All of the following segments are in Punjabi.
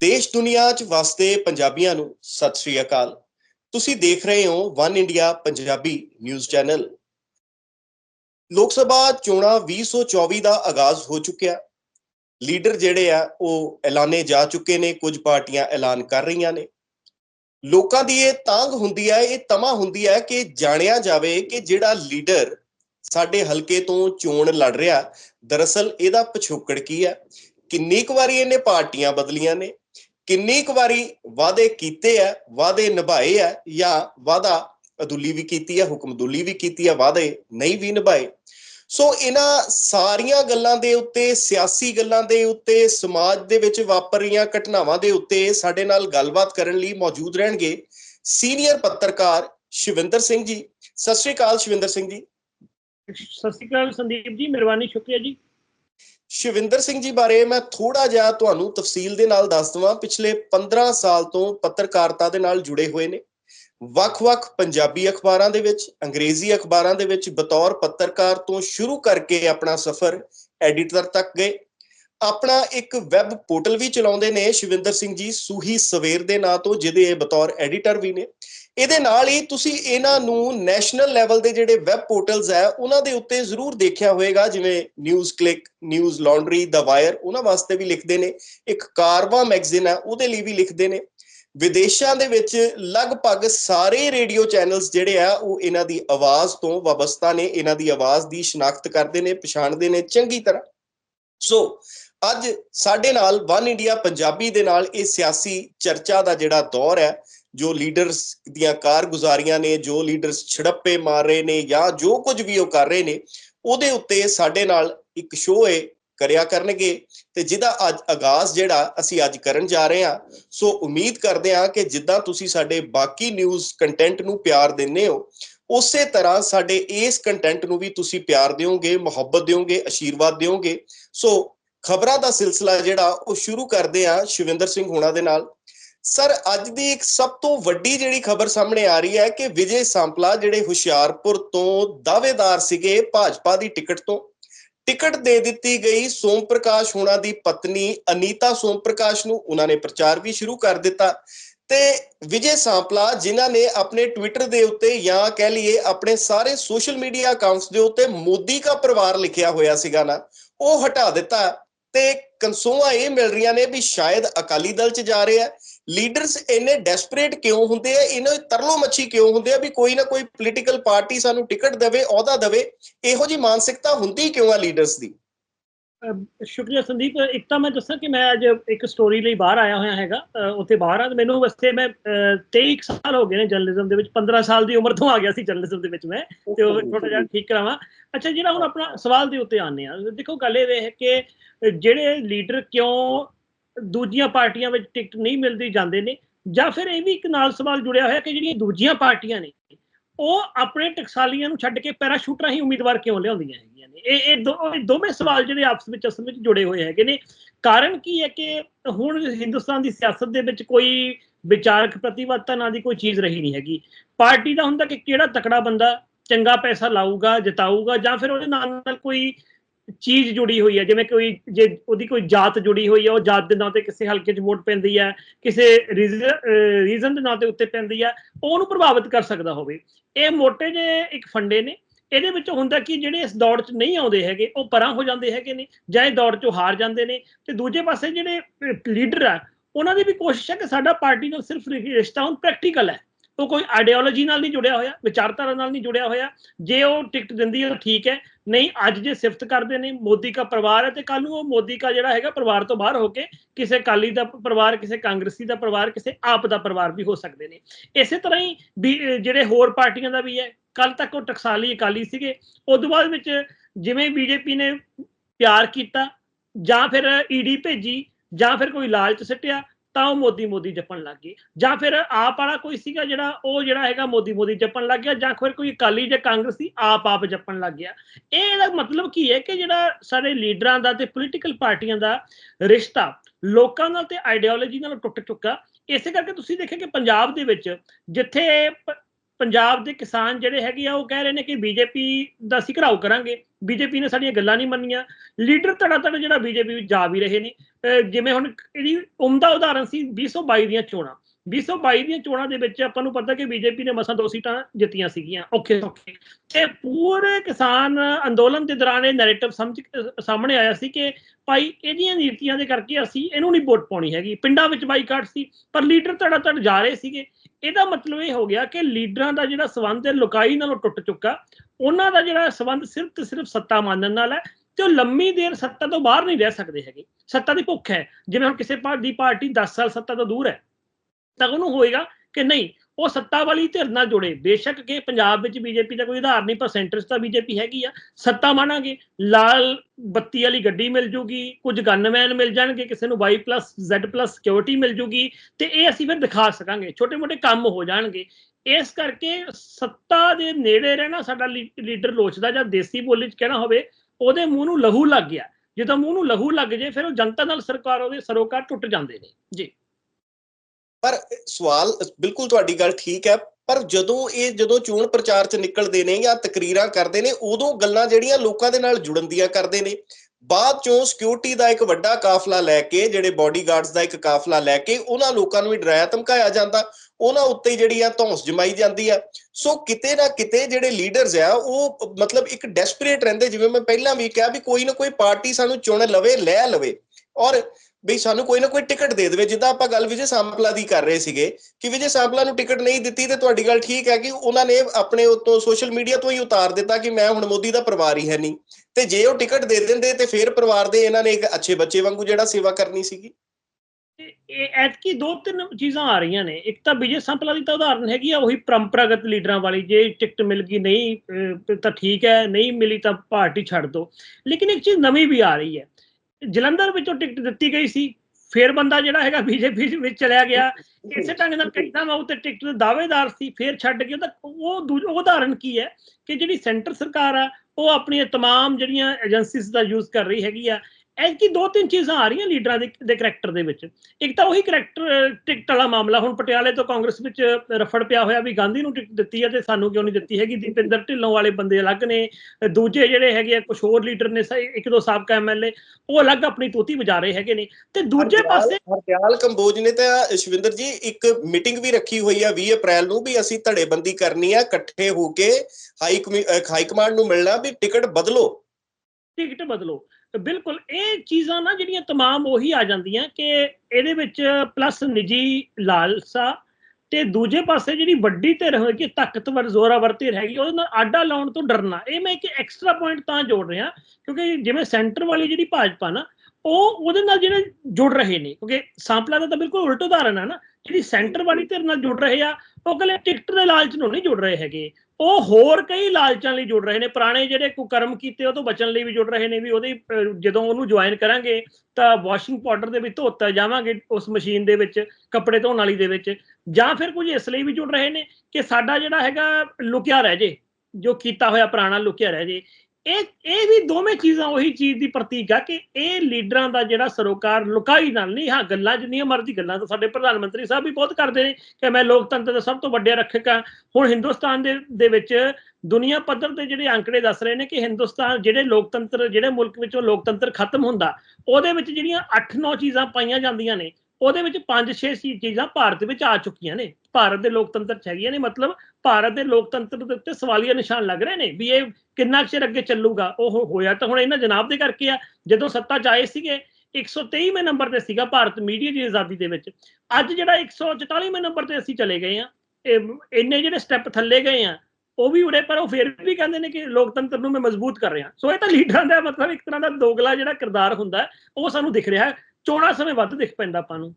ਦੇਸ਼ ਦੁਨੀਆ 'ਚ ਵਸਦੇ ਪੰਜਾਬੀਆਂ ਨੂੰ ਸਤਿ ਸ੍ਰੀ ਅਕਾਲ। ਤੁਸੀਂ ਦੇਖ ਰਹੇ ਹੋ One India Punjabi news channel. Lok Sabha ਚੋਣਾਂ 2024 ਦਾ ਆਗਾਜ਼ ਹੋ ਚੁੱਕਿਆ। ਲੀਡਰ ਜਿਹੜੇ ਆ, ਉਹ ਐਲਾਨੇ ਜਾ ਚੁੱਕੇ ਨੇ, ਕੁਝ ਪਾਰਟੀਆਂ ਐਲਾਨ ਕਰ ਰਹੀਆਂ ਨੇ। ਲੋਕਾਂ ਦੀ ਇਹ ਤਾਂਗ ਹੁੰਦੀ ਹੈ ਇਹ ਤਮਾ ਹੁੰਦੀ ਹੈ ਕਿ ਜਾਣਿਆ ਜਾਵੇ ਕਿ ਜਿਹੜਾ ਲੀਡਰ ਸਾਡੇ ਹਲਕੇ ਤੋਂ ਚੋਣ ਲੜ ਰਿਹਾ, ਦਰਅਸਲ ਇਹਦਾ ਪਿਛੋਕੜ ਕੀ ਹੈ ਕਿੰਨੀ ਕੁ ਵਾਰੀ ਇਹਨੇ ਪਾਰਟੀਆਂ ਬਦਲੀਆਂ ਨੇ? ਕਿੰਨੀ ਕੁ ਵਾਰੀ ਵਾਅਦੇ ਕੀਤੇ ਆ, ਵਾਅਦੇ ਨਿਭਾਏ ਆ ਜਾਂ ਵਾਅਦਾ ਅਦੁੱਲੀ ਵੀ ਕੀਤੀ ਆ ਹੁਕਮਦੁੱਲੀ ਵੀ ਕੀਤੀ ਆ, ਵਾਅਦੇ ਨਹੀਂ ਵੀ ਨਿਭਾਏ। ਸੋ ਇਹਨਾਂ ਸਾਰੀਆਂ ਗੱਲਾਂ ਦੇ ਉੱਤੇ, ਸਿਆਸੀ ਗੱਲਾਂ ਦੇ ਉੱਤੇ, ਸਮਾਜ ਦੇ ਵਿੱਚ ਵਾਪਰ ਰਹੀਆਂ ਘਟਨਾਵਾਂ ਦੇ ਉੱਤੇ ਸਾਡੇ ਨਾਲ ਗੱਲਬਾਤ ਕਰਨ ਲਈ ਮੌਜੂਦ ਰਹਿਣਗੇ ਸੀਨੀਅਰ ਪੱਤਰਕਾਰ ਸ਼ਿਵਿੰਦਰ ਸਿੰਘ ਜੀ। ਸਤਿ ਸ਼੍ਰੀ ਅਕਾਲ ਸ਼ਿਵਿੰਦਰ ਸਿੰਘ ਜੀ। ਸਤਿ ਸ਼੍ਰੀ ਅਕਾਲ ਸੰਦੀਪ ਜੀ, ਮਿਹਰਬਾਨੀ, ਸ਼ੁਕਰੀਆ ਜੀ। ਸ਼ਿਵਿੰਦਰ ਸਿੰਘ ਜੀ ਬਾਰੇ ਮੈਂ ਥੋੜਾ ਜਿਹਾ ਤੁਹਾਨੂੰ ਤਫਸੀਲ ਦੇ ਨਾਲ ਦੱਸ ਦਵਾਂ। ਪਿਛਲੇ 15 ਸਾਲ ਤੋਂ ਪੱਤਰਕਾਰਤਾ ਦੇ ਨਾਲ ਜੁੜੇ ਹੋਏ ਨੇ। ਵੱਖ-ਵੱਖ ਪੰਜਾਬੀ ਅਖਬਾਰਾਂ ਦੇ ਵਿੱਚ, ਅੰਗਰੇਜ਼ੀ ਅਖਬਾਰਾਂ ਦੇ ਵਿੱਚ ਬਤੌਰ ਪੱਤਰਕਾਰ ਤੋਂ ਸ਼ੁਰੂ ਕਰਕੇ ਆਪਣਾ ਸਫ਼ਰ ਐਡੀਟਰ ਤੱਕ ਗਏ। ਆਪਣਾ ਇੱਕ ਵੈਬ ਪੋਰਟਲ ਵੀ ਚਲਾਉਂਦੇ ਨੇ ਸ਼ਿਵਿੰਦਰ ਸਿੰਘ ਜੀ, ਸੂਹੀ ਸਵੇਰ ਦੇ ਨਾਂ ਤੋਂ, ਜਿਹਦੇ ਇਹ ਬਤੌਰ ਐਡੀਟਰ ਵੀ ਨੇ। ਇਹਦੇ ਨਾਲ ਹੀ ਤੁਸੀਂ ਇਹਨਾਂ ਨੂੰ ਨੈਸ਼ਨਲ ਲੈਵਲ ਦੇ ਜਿਹੜੇ ਵੈਬ ਪੋਰਟਲਸ ਹੈ, ਉਹਨਾਂ ਦੇ ਉੱਤੇ ਜ਼ਰੂਰ ਦੇਖਿਆ ਹੋਵੇਗਾ, ਜਿਵੇਂ ਨਿਊਜ਼ ਕਲਿੱਕ ਨਿਊਜ਼ ਲੌਂਡਰੀ ਦਾ ਵਾਇਰ ਉਹਨਾਂ ਵਾਸਤੇ ਵੀ ਲਿਖਦੇ ਨੇ। ਇੱਕ ਕਾਰਵਾ ਮੈਗਜ਼ੀਨ ਹੈ, ਉਹਦੇ ਲਈ ਵੀ ਲਿਖਦੇ ਨੇ। ਵਿਦੇਸ਼ਾਂ ਦੇ ਵਿੱਚ ਲਗਭਗ ਸਾਰੇ ਰੇਡੀਓ ਚੈਨਲਸ ਜਿਹੜੇ ਆ, ਉਹ ਇਹਨਾਂ ਦੀ ਆਵਾਜ਼ ਤੋਂ ਵਾਬਸਤਾ ਨੇ, ਇਹਨਾਂ ਦੀ ਆਵਾਜ਼ ਦੀ ਸ਼ਨਾਖਤ ਕਰਦੇ ਨੇ, ਪਛਾਣਦੇ ਨੇ, ਚੰਗੀ ਤਰ੍ਹਾਂ। ਸੋ, ਅੱਜ ਸਾਡੇ ਨਾਲ ਵਨ ਇੰਡੀਆ ਪੰਜਾਬੀ ਦੇ ਨਾਲ ਇਹ ਸਿਆਸੀ ਚਰਚਾ ਦਾ ਜਿਹੜਾ ਦੌਰ ਹੈ ਜੋ ਲੀਡਰਸ ਦੀਆਂ ਕਾਰਗੁਜ਼ਾਰੀਆਂ ਨੇ, ਜੋ ਲੀਡਰਸ ਛੜੱਪੇ ਮਾਰ ਰਹੇ ਨੇ ਜਾਂ ਜੋ ਕੁਝ ਵੀ ਉਹ ਕਰ ਰਹੇ ਨੇ, ਉਹਦੇ ਉੱਤੇ ਸਾਡੇ ਨਾਲ ਇੱਕ ਸ਼ੋਅ ਹੈ ਕਰਿਆ ਕਰਨਗੇ ਤੇ ਜਿਹਦਾ ਅੱਜ ਆਗਾਜ਼ ਜਿਹੜਾ ਅਸੀਂ ਅੱਜ ਕਰਨ ਜਾ ਰਹੇ ਹਾਂ, ਸੋ ਉਮੀਦ ਕਰਦੇ ਹਾਂ ਕਿ ਜਿੱਦਾਂ ਤੁਸੀਂ ਸਾਡੇ ਬਾਕੀ ਨਿਊਜ਼ ਕੰਟੈਂਟ ਨੂੰ ਪਿਆਰ ਦਿੰਦੇ ਹੋ, ਉਸੇ ਤਰ੍ਹਾਂ ਸਾਡੇ ਇਸ ਕੰਟੈਂਟ ਨੂੰ ਵੀ ਤੁਸੀਂ ਪਿਆਰ ਦਿਓਗੇ, ਮੁਹੱਬਤ ਦਿਓਗੇ ਆਸ਼ੀਰਵਾਦ ਦਿਓਗੇ। ਸੋ ਖਬਰਾਂ ਦਾ ਸਿਲਸਿਲਾ ਜਿਹੜਾ ਉਹ ਸ਼ੁਰੂ ਕਰਦੇ ਆ ਸ਼ਿਵਿੰਦਰ ਸਿੰਘ ਹੋਣਾ ਦੇ ਨਾਲ। ਸਰ, ਅੱਜ ਦੀ ਇੱਕ ਸਭ ਤੋਂ ਵੱਡੀ ਜਿਹੜੀ ਖਬਰ ਸਾਹਮਣੇ ਆ ਰਹੀ ਹੈ ਕਿ ਵਿਜੇ ਸਾਂਪਲਾ ਜਿਹੜੇ ਹੁਸ਼ਿਆਰਪੁਰ ਤੋਂ ਦਾਅਵੇਦਾਰ ਸੀਗੇ ਭਾਜਪਾ ਦੀ ਟਿਕਟ ਤੋਂ। ਟਿਕਟ ਦੇ ਦਿੱਤੀ ਗਈ ਸੋਮ ਪ੍ਰਕਾਸ਼ ਹੋਣਾ ਦੀ ਪਤਨੀ ਅਨੀਤਾ ਸੋਮ ਪ੍ਰਕਾਸ਼ ਨੂੰ ਉਹਨਾਂ ਨੇ ਪ੍ਰਚਾਰ ਵੀ ਸ਼ੁਰੂ ਕਰ ਦਿੱਤਾ। ਤੇ ਵਿਜੇ ਸਾਂਪਲਾ ਜਿਨ੍ਹਾਂ ਨੇ ਆਪਣੇ ਟਵਿੱਟਰ ਦੇ ਉੱਤੇ ਜਾਂ ਕਹਿ ਲਈਏ ਆਪਣੇ ਸਾਰੇ ਸੋਸ਼ਲ ਮੀਡੀਆ ਅਕਾਊਂਟਸ ਦੇ ਉੱਤੇ ਮੋਦੀ ਦਾ ਪਰਿਵਾਰ ਲਿਖਿਆ ਹੋਇਆ ਸੀਗਾ ਨਾ, ਉਹ ਹਟਾ ਦਿੱਤਾ। ਤੇ ਕਨਸੋਆਂ ਇਹ ਮਿਲ ਰਹੀਆਂ ਨੇ ਵੀ ਸ਼ਾਇਦ ਅਕਾਲੀ ਦਲ ਚ ਜਾ ਰਿਹਾ ਆ ਲੀਡਰਸ ਇੰਨੇ ਡੈਸਪਰੇਟ ਕਿਉਂ ਹੁੰਦੇ ਆ? ਇਹਨਾਂ ਤਰਲੋ ਮੱਛੀ ਕਿਉਂ ਹੁੰਦੇ ਆ ਵੀ ਕੋਈ ਨਾ ਕੋਈ ਪੋਲੀਟੀਕਲ ਪਾਰਟੀ ਸਾਨੂੰ ਟਿਕਟ ਦੇਵੇ ਅਹੁਦਾ ਦੇਵੇ? ਇਹੋ ਜੀ ਮਾਨਸਿਕਤਾ ਹੁੰਦੀ ਕਿਉਂ ਆ ਲੀਡਰਸ ਦੀ? ਸ਼ੁਕਰੀਆ ਸੰਦੀਪ। ਇੱਕ ਤਾਂ ਮੈਂ ਦੱਸਾਂ ਕਿ ਮੈਂ ਅੱਜ ਇੱਕ ਸਟੋਰੀ ਲਈ ਬਾਹਰ ਆਇਆ ਹੋਇਆ ਹੈਗਾ ਉੱਥੇ ਬਾਹਰ ਆ ਮੈਨੂੰ ਵਸਤੇ ਮੈਂ 23 ਸਾਲ ਹੋ ਗਏ ਨੇ ਜਰਨਲਿਜ਼ਮ ਦੇ ਵਿੱਚ 15 ਸਾਲ ਦੀ ਉਮਰ ਤੋਂ ਆ ਗਿਆ ਸੀ ਜਰਨਲਿਜ਼ਮ ਦੇ ਵਿੱਚ ਮੈਂ ਤੇ ਉਹ ਥੋੜਾ ਜਿਹਾ ਠੀਕ ਕਰਾਵਾਂ। ਅੱਛਾ ਜਿਹੜਾ ਹੁਣ ਆਪਣਾ ਸਵਾਲ ਦੇ ਉੱਤੇ ਆਨੇ ਆ ਦੇਖੋ ਗੱਲ ਇਹ ਹੈ ਕਿ ਜਿਹੜੇ ਲੀਡਰ ਕਿਉਂ ਦੂਜੀਆਂ ਪਾਰਟੀਆਂ ਵਿੱਚ ਟਿਕਟ ਨਹੀਂ ਮਿਲਦੀ, ਜਾਂਦੇ ਨੇ। ਜਾਂ ਫਿਰ ਇਹ ਵੀ ਇੱਕ ਨਾਲ ਸਵਾਲ ਜੁੜਿਆ ਹੋਇਆ ਕਿ ਜਿਹੜੀਆਂ ਦੂਜੀਆਂ ਪਾਰਟੀਆਂ ਨੇ, ਉਹ ਆਪਣੇ ਟਕਸਾਲੀਆਂ ਨੂੰ ਛੱਡ ਕੇ ਪੈਰਾਸ਼ੂਟ ਰਾਹੀਂ ਉਮੀਦਵਾਰ ਕਿਉਂ ਲਿਆਉਂਦੀਆਂ ਹੈਗੀਆਂ ਨੇ? ਇਹ ਇਹ ਦੋਵੇਂ ਸਵਾਲ ਜਿਹੜੇ ਆਪਸ ਵਿੱਚ, ਅਸਲ ਵਿੱਚ ਜੁੜੇ ਹੋਏ ਹੈਗੇ ਨੇ। ਕਾਰਨ ਕੀ ਹੈ ਕਿ ਹੁਣ ਹਿੰਦੁਸਤਾਨ ਦੀ ਸਿਆਸਤ ਦੇ ਵਿੱਚ ਕੋਈ ਵਿਚਾਰਕ ਪ੍ਰਤੀਬੱਧਤਾ ਨਾਂ ਦੀ ਕੋਈ ਚੀਜ਼ ਰਹੀ ਨਹੀਂ ਹੈਗੀ। ਪਾਰਟੀ ਦਾ ਹੁੰਦਾ ਕਿ ਕਿਹੜਾ ਤਕੜਾ ਬੰਦਾ ਚੰਗਾ ਪੈਸਾ ਲਾਊਗਾ, ਜਿਤਾਊਗਾ ਜਾਂ ਫਿਰ ਉਹਦੇ ਨਾਲ ਨਾਲ ਕੋਈ ਚੀਜ਼ ਜੁੜੀ ਹੋਈ ਹੈ, ਜਿਵੇਂ ਕੋਈ, ਜੇ ਉਹਦੀ ਕੋਈ ਜਾਤ ਜੁੜੀ ਹੋਈ ਹੈ, ਉਹ ਜਾਤ ਦੇ ਨਾਂ ਤੇ ਕਿਸੇ ਹਲਕੇ 'ਚ ਵੋਟ ਪੈਂਦੀ ਹੈ, ਕਿਸੇ ਰੀਜ਼ਨ ਦੇ ਨਾਂ ਤੇ ਉੱਤੇ ਪੈਂਦੀ ਹੈ, ਉਹ ਉਹਨੂੰ ਪ੍ਰਭਾਵਿਤ ਕਰ ਸਕਦਾ ਹੋਵੇ। ਇਹ ਮੋਟੇ ਜੇ ਇੱਕ ਫੰਡੇ ਨੇ। ਇਹਦੇ ਵਿੱਚ ਹੁੰਦਾ ਕਿ ਜਿਹੜੇ ਇਸ ਦੌੜ 'ਚ ਨਹੀਂ ਆਉਂਦੇ ਹੈਗੇ, ਉਹ ਪਰਾਂ ਹੋ ਜਾਂਦੇ ਹੈਗੇ ਨੇ, ਜਾਂ ਇਹ ਦੌੜ 'ਚੋਂ ਹਾਰ ਜਾਂਦੇ ਨੇ। ਤੇ ਦੂਜੇ ਪਾਸੇ ਜਿਹੜੇ ਲੀਡਰ ਆ, ਉਹਨਾਂ ਦੀ ਵੀ ਕੋਸ਼ਿਸ਼ ਹੈ ਕਿ ਸਾਡਾ ਪਾਰਟੀ ਨਾਲ ਸਿਰਫ ਰਿਸ਼ਤਾ ਹੁਣ ਪ੍ਰੈਕਟੀਕਲ ਹੈ। ਉਹ ਕੋਈ ਆਈਡੀਓਲੋਜੀ ਨਾਲ ਨਹੀਂ ਜੁੜਿਆ ਹੋਇਆ, ਵਿਚਾਰਧਾਰਾ ਨਾਲ ਨਹੀਂ ਜੁੜਿਆ ਹੋਇਆ। ਜੇ ਉਹ ਟਿਕਟ ਦਿੰਦੀ ਹੈ ਤਾਂ ਠੀਕ ਹੈ। ਨਹੀਂ, ਅੱਜ ਜੇ ਸਿਫਤ ਕਰਦੇ ਨੇ, ਮੋਦੀ ਦਾ ਪਰਿਵਾਰ ਹੈ ਤੇ ਕੱਲ ਨੂੰ ਉਹ ਮੋਦੀ ਦਾ ਜਿਹੜਾ ਹੈਗਾ ਪਰਿਵਾਰ ਤੋਂ ਬਾਹਰ ਹੋ ਕੇ ਕਿਸੇ ਕਾਲੀ ਦਾ ਪਰਿਵਾਰ, ਕਿਸੇ ਕਾਂਗਰਸੀ ਦਾ ਪਰਿਵਾਰ, ਕਿਸੇ ਆਪ ਦਾ ਪਰਿਵਾਰ ਵੀ ਹੋ ਸਕਦੇ ਨੇ। ਇਸੇ ਤਰ੍ਹਾਂ ਹੀ ਜਿਹੜੇ ਹੋਰ ਪਾਰਟੀਆਂ ਦਾ ਵੀ ਹੈ ਕੱਲ ਤੱਕ ਉਹ ਟਕਸਾਲੀ ਅਕਾਲੀ ਸੀਗੇ। ਉਸ ਤੋਂ ਬਾਅਦ ਵਿੱਚ ਜਿਵੇਂ ਬੀਜੇਪੀ ਨੇ ਪਿਆਰ ਕੀਤਾ ਜਾਂ ਫਿਰ ਈਡੀ ਭੇਜੀ ਜਾਂ ਫਿਰ ਕੋਈ ਲਾਲਚ ਸਿੱਟਿਆ ਤਾਂ ਉਹ ਮੋਦੀ ਮੋਦੀ ਜਪਣ ਲੱਗ ਗਏ ਜਾਂ ਫਿਰ ਆਪ ਵਾਲਾ ਕੋਈ ਸੀਗਾ ਜਿਹੜਾ, ਉਹ ਜਿਹੜਾ ਹੈਗਾ ਮੋਦੀ ਮੋਦੀ ਜਪਣ ਲੱਗ ਗਿਆ, ਜਾਂ ਫਿਰ ਕੋਈ ਅਕਾਲੀ ਜਾਂ ਕਾਂਗਰਸੀ ਆਪ ਆਪ ਜਪਣ ਲੱਗ ਗਿਆ। ਇਹ ਇਹਦਾ ਮਤਲਬ ਕੀ ਹੈ ਕਿ ਜਿਹੜਾ ਸਾਡੇ ਲੀਡਰਾਂ ਦਾ ਤੇ ਪੋਲੀਟੀਕਲ ਪਾਰਟੀਆਂ ਦਾ ਰਿਸ਼ਤਾ ਲੋਕਾਂ ਨਾਲ ਤੇ ਆਈਡੀਓਲੋਜੀ ਨਾਲ ਟੁੱਟ ਚੁੱਕਾ। ਇਸੇ ਕਰਕੇ ਤੁਸੀਂ ਦੇਖਿਆ ਕਿ ਪੰਜਾਬ ਦੇ ਵਿੱਚ ਜਿੱਥੇ ਪੰਜਾਬ ਦੇ ਕਿਸਾਨ ਜਿਹੜੇ ਹੈਗੇ ਆ, ਉਹ ਕਹਿ ਰਹੇ ਨੇ ਕਿ ਬੀਜੇਪੀ ਦਾ ਅਸੀਂ ਘਰਾਓ ਕਰਾਂਗੇ। ਬੀਜੇਪੀ ਨੇ ਸਾਡੀਆਂ ਗੱਲਾਂ ਨਹੀਂ ਮੰਨੀਆਂ। ਲੀਡਰ ਧੜਾ ਧੜ ਜਿਹੜਾ ਬੀਜੇਪੀ ਵਿੱਚ ਜਾ ਵੀ ਰਹੇ ਨੇ। ਜਿਵੇਂ ਹੁਣ ਇਹਦੀ ਉਮਦਾ ਉਦਾਹਰਨ ਸੀ 2022 ਦੀਆਂ ਚੋਣਾਂ। 2022 ਦੀਆਂ ਚੋਣਾਂ ਦੇ ਵਿੱਚ ਆਪਾਂ ਨੂੰ ਪਤਾ ਕਿ ਬੀਜੇਪੀ ਨੇ ਮਸਾਂ ਦੋ ਸੀਟਾਂ ਜਿੱਤੀਆਂ ਸੀਗੀਆਂ, ਔਖੇ ਸੌਖੇ। ਤੇ ਪੂਰੇ ਕਿਸਾਨ ਅੰਦੋਲਨ ਦੇ ਦੌਰਾਨ ਇਹ ਨੈਰੇਟਿਵ ਸਮਝ ਸਾਹਮਣੇ ਆਇਆ ਸੀ ਕਿ ਭਾਈ ਇਹਦੀਆਂ ਨੀਤੀਆਂ ਦੇ ਕਰਕੇ ਅਸੀਂ ਇਹਨੂੰ ਨਹੀਂ ਵੋਟ ਪਾਉਣੀ ਹੈਗੀ। ਪਿੰਡਾਂ ਵਿੱਚ ਬਾਈਕਾਟ ਸੀ, ਪਰ ਲੀਡਰ ਤੜਾ ਤੜ ਜਾ ਰਹੇ ਸੀਗੇ। ਇਹਦਾ ਮਤਲਬ ਇਹ ਹੋ ਗਿਆ ਕਿ ਲੀਡਰਾਂ ਦਾ ਜਿਹੜਾ ਸਬੰਧ ਹੈ, ਲੁਕਾਈ ਨਾਲੋਂ ਟੁੱਟ ਚੁੱਕਾ। ਉਹਨਾਂ ਦਾ ਜਿਹੜਾ ਸਬੰਧ ਸਿਰਫ ਤੇ ਸਿਰਫ ਸੱਤਾ ਮਾਨਣ ਨਾਲ ਹੈ ਤੇ ਉਹ ਲੰਮੀ ਦੇਰ ਸੱਤਾ ਤੋਂ ਬਾਹਰ ਨਹੀਂ ਰਹਿ ਸਕਦੇ ਹੈਗੇ। ਸੱਤਾ ਦੀ ਭੁੱਖ ਹੈ। ਜਿਵੇਂ ਹੁਣ ਕਿਸੇ ਪਾਰਟੀ ਪਾਰਟੀ 10 ਸਾਲ ਸੱਤਾ ਤੋਂ ਦੂਰ ਹੈ। ਤਾਂ ਉਹਨੂੰ ਹੋਏਗਾ ਕਿ ਨਹੀਂ? ਉਹ ਸੱਤਾ ਵਾਲੀ ਧਿਰ ਨਾਲ ਜੁੜੇ। ਬੇਸ਼ੱਕ ਕਿ ਪੰਜਾਬ ਵਿੱਚ ਬੀਜੇਪੀ ਦਾ ਕੋਈ ਆਧਾਰ ਨਹੀਂ ਪਰ ਸੈਂਟਰ 'ਚ ਤਾਂ ਬੀਜੇਪੀ ਹੈਗੀ ਆ। ਸੱਤਾ ਮਾਣਾਂਗੇ। ਲਾਲ ਬੱਤੀ ਵਾਲੀ ਗੱਡੀ ਮਿਲ ਜੂਗੀ, ਕੁਝ ਗਨਮੈਨ ਮਿਲ ਜਾਣਗੇ, ਕਿਸੇ ਨੂੰ Y Z ਸਿਕਿਉਰਿਟੀ ਮਿਲ ਜੂਗੀ। ਤੇ ਇਹ ਅਸੀਂ ਫਿਰ ਦਿਖਾ ਸਕਾਂਗੇ। ਛੋਟੇ-ਮੋਟੇ ਕੰਮ ਹੋ ਜਾਣਗੇ। ਇਸ ਕਰਕੇ ਸੱਤਾ ਦੇ ਨੇੜੇ ਰਹਿਣਾ ਸਾਡਾ ਲੀਡਰ ਲੋਚਦਾ ਜਾਂ ਦੇਸੀ ਬੋਲੀ 'ਚ ਕਹਿਣਾ ਹੋਵੇ, ਉਹਦੇ ਮੂੰਹ ਨੂੰ ਲਹੂ ਲੱਗ ਗਿਆ। ਜਦੋਂ ਮੂੰਹ ਨੂੰ ਲਹੂ ਲੱਗ ਜੇ, ਫਿਰ ਉਹ ਜਨਤਾ ਨਾਲ ਸਰਕਾਰ ਉਹਦੇ ਸਰੋਕਾਰ ਟੁੱਟ ਜਾਂਦੇ ਨੇ। ਜੀ। ਪਰ ਸਵਾਲ, ਬਿਲਕੁਲ ਤੁਹਾਡੀ ਗੱਲ ਠੀਕ ਹੈ, ਪਰ ਜਦੋਂ ਇਹ, ਜਦੋਂ ਚੋਣ ਪ੍ਰਚਾਰ 'ਚ ਨਿਕਲਦੇ ਨੇ ਜਾਂ ਤਕਰੀਰਾਂ ਕਰਦੇ ਨੇ, ਉਦੋਂ ਗੱਲਾਂ ਜਿਹੜੀਆਂ ਲੋਕਾਂ ਦੇ ਨਾਲ ਜੁੜਨ ਦੀਆਂ ਕਰਦੇ ਨੇ। ਬਾਅਦ ਚੋਂ ਸਿਕਿਉਰਿਟੀ ਦਾ ਇੱਕ ਵੱਡਾ ਕਾਫਲਾ ਲੈ ਕੇ, ਜਿਹੜੇ ਬਾਡੀਗਾਰਡਸ ਦਾ ਇੱਕ ਕਾਫਲਾ ਲੈ ਕੇ, ਉਹਨਾਂ ਲੋਕਾਂ ਨੂੰ ਵੀ ਡਰਾਇਆ, ਧਮਕਾਇਆ ਜਾਂਦਾ। ਉਹਨਾਂ ਉੱਤੇ ਜਿਹੜੀ ਆ ਧੌਂਸ ਜਮਾਈ ਜਾਂਦੀ ਆ। ਸੋ ਕਿਤੇ ਨਾ ਕਿਤੇ ਜਿਹੜੇ ਲੀਡਰਸ ਆ, ਉਹ ਮਤਲਬ ਇੱਕ ਡੈਸਪਰੇਟ ਰਹਿੰਦੇ, ਜਿਵੇਂ ਮੈਂ ਪਹਿਲਾਂ ਵੀ ਕਿਹਾ ਵੀ ਕੋਈ ਨਾ ਕੋਈ ਪਾਰਟੀ ਸਾਨੂੰ ਚੁਣ ਲਵੇ, ਲੈ ਲਵੇ। ਔਰ ਬਈ ਸਾਨੂੰ ਕੋਈ ਨਾ ਕੋਈ ਟਿਕਟ ਦੇ ਦੇਵੇ, ਜਿੱਦਾਂ ਆਪਾਂ ਗੱਲ ਵਿਜੇ ਸਾਂਪਲਾ ਦੀ ਕਰ ਰਹੇ ਸੀਗੇ, ਕਿ ਵਿਜੇ ਸਾਂਪਲਾ ਨੂੰ ਟਿਕਟ ਨਹੀਂ ਦਿੱਤੀ ਤੇ ਤੁਹਾਡੀ ਗੱਲ ਠੀਕ ਹੈ ਕਿ ਉਹਨਾਂ ਨੇ ਆਪਣੇ ਉਤੋਂ ਸੋਸ਼ਲ ਮੀਡੀਆ ਤੋਂ ਹੀ ਉਤਾਰ ਦਿੱਤਾ ਕਿ ਮੈਂ ਹੁਣ ਮੋਦੀ ਦਾ ਪਰਿਵਾਰ ਹੀ ਹੈ ਨਹੀਂ। ਤੇ ਜੇ ਉਹ ਟਿਕਟ ਦੇ ਦਿੰਦੇ ਤੇ ਫਿਰ ਪਰਿਵਾਰ ਦੇ ਇਹਨਾਂ ਨੇ ਇੱਕ ਅੱਛੇ ਬੱਚੇ ਵਾਂਗੂ ਜਿਹੜਾ ਸੇਵਾ ਕਰਨੀ ਸੀਗੀ? ਇਹ ਐਤਕੀ ਦੋ ਤਿੰਨ ਚੀਜ਼ਾਂ ਆ ਰਹੀਆਂ ਨੇ। ਇੱਕ ਤਾਂ ਵਿਜੇ ਸੰਪਲਾ ਦੀ ਤਾਂ ਉਦਾਹਰਨ ਹੈਗੀ ਆ, ਉਹੀ ਪਰੰਪਰਾਗਤ ਲੀਡਰਾਂ ਵਾਲੀ, ਜੇ ਟਿਕਟ ਮਿਲ ਗਈ ਨਹੀਂ ਤਾਂ ਠੀਕ ਹੈ, ਨਹੀਂ ਮਿਲੀ ਤਾਂ ਪਾਰਟੀ ਛੱਡ ਦੋ। ਲੇਕਿਨ ਇੱਕ ਚੀਜ਼ ਨਵੀਂ ਵੀ ਆ ਰਹੀ ਹੈ। ਜਲੰਧਰ ਵਿੱਚੋਂ ਟਿਕਟ ਦਿੱਤੀ ਗਈ ਸੀ ਫਿਰ ਬੰਦਾ ਜਿਹੜਾ ਹੈਗਾ ਬੀਜੇਪੀ ਵਿੱਚ ਚਲਿਆ ਗਿਆ ਇਸੇ ਢੰਗ ਨਾਲ ਕਈ ਥਾਵਾਂ ਉੱਤੇ ਟਿਕਟ ਦੇ ਦਾਅਵੇਦਾਰ ਸੀ ਫਿਰ ਛੱਡ ਗਿਆ ਤਾਂ ਉਹ ਉਦਾਹਰਨ ਕੀ ਹੈ ਕਿ ਜਿਹੜੀ ਸੈਂਟਰ ਸਰਕਾਰ ਆ ਉਹ ਆਪਣੀਆਂ तमाम ਜਿਹੜੀਆਂ ਏਜੰਸੀਜ਼ ਦਾ ਯੂਜ਼ ਕਰ ਰਹੀ ਹੈਗੀ ਆ ਐਤਕੀ ਦੋ ਤਿੰਨ ਚੀਜ਼ਾਂ ਆ ਰਹੀਆਂ ਲੀਡਰਾਂ ਦੇ ਦੇ ਕੈਰੈਕਟਰ ਦੇ ਵਿੱਚ। ਇੱਕ ਤਾਂ ਉਹੀ ਕੈਰੈਕਟਰ ਟਿਕਟ ਵਾਲਾ ਮਾਮਲਾ। ਹੁਣ ਪਟਿਆਲੇ ਤੋਂ ਕਾਂਗਰਸ ਵਿੱਚ ਰਫੜ ਪਿਆ ਹੋਇਆ ਵੀ ਗਾਂਧੀ ਨੂੰ ਟਿਕਟ ਦਿੱਤੀ ਹੈ ਤੇ ਸਾਨੂੰ ਕਿਉਂ ਨਹੀਂ ਦਿੱਤੀ ਹੈਗੀ? ਦੀਪਿੰਦਰ ਢਿੱਲੋਂ ਵਾਲੇ ਬੰਦੇ ਅਲੱਗ ਨੇ। ਦੂਜੇ ਜਿਹੜੇ ਹੈਗੇ ਆ ਕੁਝ ਹੋਰ ਲੀਡਰ ਨੇ ਇੱਕ ਦੋ ਸਾਬਕਾ ਐਮਐਲਏ ਉਹ ਅਲੱਗ ਆਪਣੀ ਤੋਤੀ ਵਜਾ ਰਹੇ ਹੈਗੇ ਨੇ। ਤੇ ਦੂਜੇ ਪਾਸੇ ਹਰਦਿਆਲ ਕੰਬੋਜ ਨੇ ਤਾਂ ਸ਼ਵਿੰਦਰ ਜੀ ਇੱਕ ਮੀਟਿੰਗ ਵੀ ਰੱਖੀ ਹੋਈ ਆ 20 ਅਪ੍ਰੈਲ ਨੂੰ ਵੀ ਅਸੀਂ ਧੜੇਬੰਦੀ ਕਰਨੀ ਆ ਇਕੱਠੇ ਹੋ ਕੇ ਹਾਈ ਹਾਈ ਕਮਾਂਡ ਨੂੰ ਮਿਲਣਾ ਵੀ ਟਿਕਟ ਬਦਲੋ। ਟਿਕਟ ਬਦਲੋ। ਬਿਲਕੁਲ ਇਹ ਚੀਜ਼ਾਂ ਨਾ ਜਿਹੜੀਆਂ तमाम ਉਹੀ ਆ ਜਾਂਦੀਆਂ ਕਿ ਇਹਦੇ ਵਿੱਚ ਪਲੱਸ ਨਿੱਜੀ ਲਾਲਸਾ ਤੇ ਦੂਜੇ ਪਾਸੇ ਜਿਹੜੀ ਵੱਡੀ ਧਿਰ ਹੋਏਗੀ ਤਾਕਤਵਰ ਜ਼ੋਰਾਵਰ ਧਿਰ ਹੈਗੀ ਉਹਦੇ ਨਾਲ ਆਡਾ ਲਾਉਣ ਤੋਂ ਡਰਨਾ ਇਹ ਮੈਂ ਇੱਕ ਐਕਸਟਰਾ ਪੁਆਇੰਟ ਤਾਂ ਜੋੜ ਰਿਹਾ ਕਿਉਂਕਿ ਜਿਵੇਂ ਸੈਂਟਰ ਵਾਲੀ ਜਿਹੜੀ ਭਾਜਪਾ ਨਾ ਉਹ ਉਹਦੇ ਨਾਲ ਜਿਹੜੇ ਜੁੜ ਰਹੇ ਨੇ ਕਿਉਂਕਿ ਸਾਂਪਲਾ ਦਾ ਤਾਂ ਬਿਲਕੁਲ ਉਲਟ ਉਦਾਹਰਨ ਹੈ ਨਾ ਜਿਹੜੀ ਸੈਂਟਰ ਵਾਲੀ ਧਿਰ ਨਾਲ ਜੁੜ ਰਹੇ ਆ ਉਹ ਕੱਲੇ ਟਿਕਟ ਦੇ ਲਾਲਚ ਨੂੰ ਨਹੀਂ ਜੁੜ ਰਹੇ ਹੈਗੇ ਉਹ ਹੋਰ ਕਈ ਲਾਲਚਾਂ ਲਈ ਜੁੜ ਰਹੇ ਨੇ, ਪੁਰਾਣੇ ਜਿਹੜੇ ਕੁਕਰਮ ਕੀਤੇ ਉਹ ਤੋਂ ਬਚਣ ਲਈ ਵੀ ਜੁੜ ਰਹੇ ਨੇ ਵੀ ਉਹਦੇ ਜਦੋਂ ਉਹਨੂੰ ਜੁਆਇਨ ਕਰਾਂਗੇ ਤਾਂ ਵਾਸ਼ਿੰਗ ਪਾਊਡਰ ਦੇ ਵਿੱਚ ਧੋਤਾ ਜਾਵਾਂਗੇ ਉਸ ਮਸ਼ੀਨ ਦੇ ਵਿੱਚ, ਕੱਪੜੇ ਧੋਣ ਵਾਲੀ ਦੇ ਵਿੱਚ, ਜਾਂ ਫਿਰ ਕੁਝ ਇਸ ਲਈ ਵੀ ਜੁੜ ਰਹੇ ਨੇ ਕਿ ਸਾਡਾ ਜਿਹੜਾ ਹੈਗਾ ਲੁਕਿਆ ਰਹਿ ਜੇ, ਜੋ ਕੀਤਾ ਹੋਇਆ ਪੁਰਾਣਾ ਲੁਕਿਆ ਰਹਿ ਜੇ ਇਹ ਇਹ ਵੀ ਦੋਵੇਂ ਚੀਜ਼ਾਂ ਉਹੀ ਚੀਜ਼ ਦੀ ਪ੍ਰਤੀਕ ਆ ਕਿ ਇਹ ਲੀਡਰਾਂ ਦਾ ਜਿਹੜਾ ਸਰੋਕਾਰ ਲੁਕਾਈ ਨਾਲ ਨਹੀਂ, ਹਾਂ, ਗੱਲਾਂ ਜਿੰਨੀਆਂ ਮਰਜ਼ੀ ਗੱਲਾਂ ਤਾਂ ਸਾਡੇ ਪ੍ਰਧਾਨ ਮੰਤਰੀ ਸਾਹਿਬ ਵੀ ਬਹੁਤ ਕਰਦੇ ਨੇ ਕਿ ਮੈਂ ਲੋਕਤੰਤਰ ਦਾ ਸਭ ਤੋਂ ਵੱਡੇ ਰੱਖਕ ਆ। ਹੁਣ ਹਿੰਦੁਸਤਾਨ ਦੇ ਦੇ ਵਿੱਚ ਦੁਨੀਆ ਪੱਧਰ ਤੇ ਜਿਹੜੇ ਅੰਕੜੇ ਦੱਸ ਰਹੇ ਨੇ ਕਿ ਹਿੰਦੁਸਤਾਨ ਜਿਹੜੇ ਲੋਕਤੰਤਰ, ਜਿਹੜੇ ਮੁਲਕ ਵਿੱਚੋਂ ਲੋਕਤੰਤਰ ਖਤਮ ਹੁੰਦਾ, ਉਹਦੇ ਵਿੱਚ ਜਿਹੜੀਆਂ 8-9 ਚੀਜ਼ਾਂ ਪਾਈਆਂ ਜਾਂਦੀਆਂ ਨੇ ਉਹਦੇ ਵਿੱਚ 5-6 ਚੀਜ਼ਾਂ ਭਾਰਤ ਵਿੱਚ ਆ ਚੁੱਕੀਆਂ ਨੇ। ਭਾਰਤ ਦੇ ਲੋਕਤੰਤਰ ਚ ਹੈਗੀਆਂ ਨੇ। ਮਤਲਬ ਭਾਰਤ ਦੇ ਲੋਕਤੰਤਰ ਦੇ ਉੱਤੇ ਸਵਾਲੀਆ ਨਿਸ਼ਾਨ ਲੱਗ ਰਹੇ ਨੇ ਵੀ ਇਹ ਕਿੰਨਾ ਚਿਰ ਅੱਗੇ ਚੱਲੂਗਾ। ਉਹ ਹੋਇਆ ਤਾਂ ਹੁਣ ਇਹਨਾਂ ਜਨਾਬ ਦੇ ਕਰਕੇ ਆ। ਜਦੋਂ ਸੱਤਾ 'ਚ ਆਏ ਸੀਗੇ 123ਵੇਂ ਨੰਬਰ ਤੇ ਸੀਗਾ ਭਾਰਤ ਮੀਡੀਆ ਦੀ ਆਜ਼ਾਦੀ ਦੇ ਵਿੱਚ। ਅੱਜ ਜਿਹੜਾ 144ਵੇਂ ਨੰਬਰ ਤੇ ਅਸੀਂ ਚਲੇ ਗਏ ਆ ਇੰਨੇ ਜਿਹੜੇ ਸਟੈਪ ਥੱਲੇ ਗਏ ਆ, ਉਹ ਵੀ ਉੜੇ, ਪਰ ਉਹ ਫਿਰ ਵੀ ਕਹਿੰਦੇ ਨੇ ਕਿ ਲੋਕਤੰਤਰ ਨੂੰ ਮੈਂ ਮਜ਼ਬੂਤ ਕਰ ਰਿਹਾ। ਸੋ ਇਹ ਤਾਂ ਲੀਡਰਾਂ ਦਾ ਮਤਲਬ ਇੱਕ ਤਰ੍ਹਾਂ ਦਾ ਦੋਗਲਾ ਜਿਹੜਾ ਕਿਰਦਾਰ ਹੁੰਦਾ, ਉਹ ਸਾਨੂੰ ਦਿਖ ਰਿਹਾ। ਚੋਣਾ ਸਮੇਂ ਵੱਧ ਦਿਖ ਪੈਂਦਾ ਆਪਾਂ ਨੂੰ।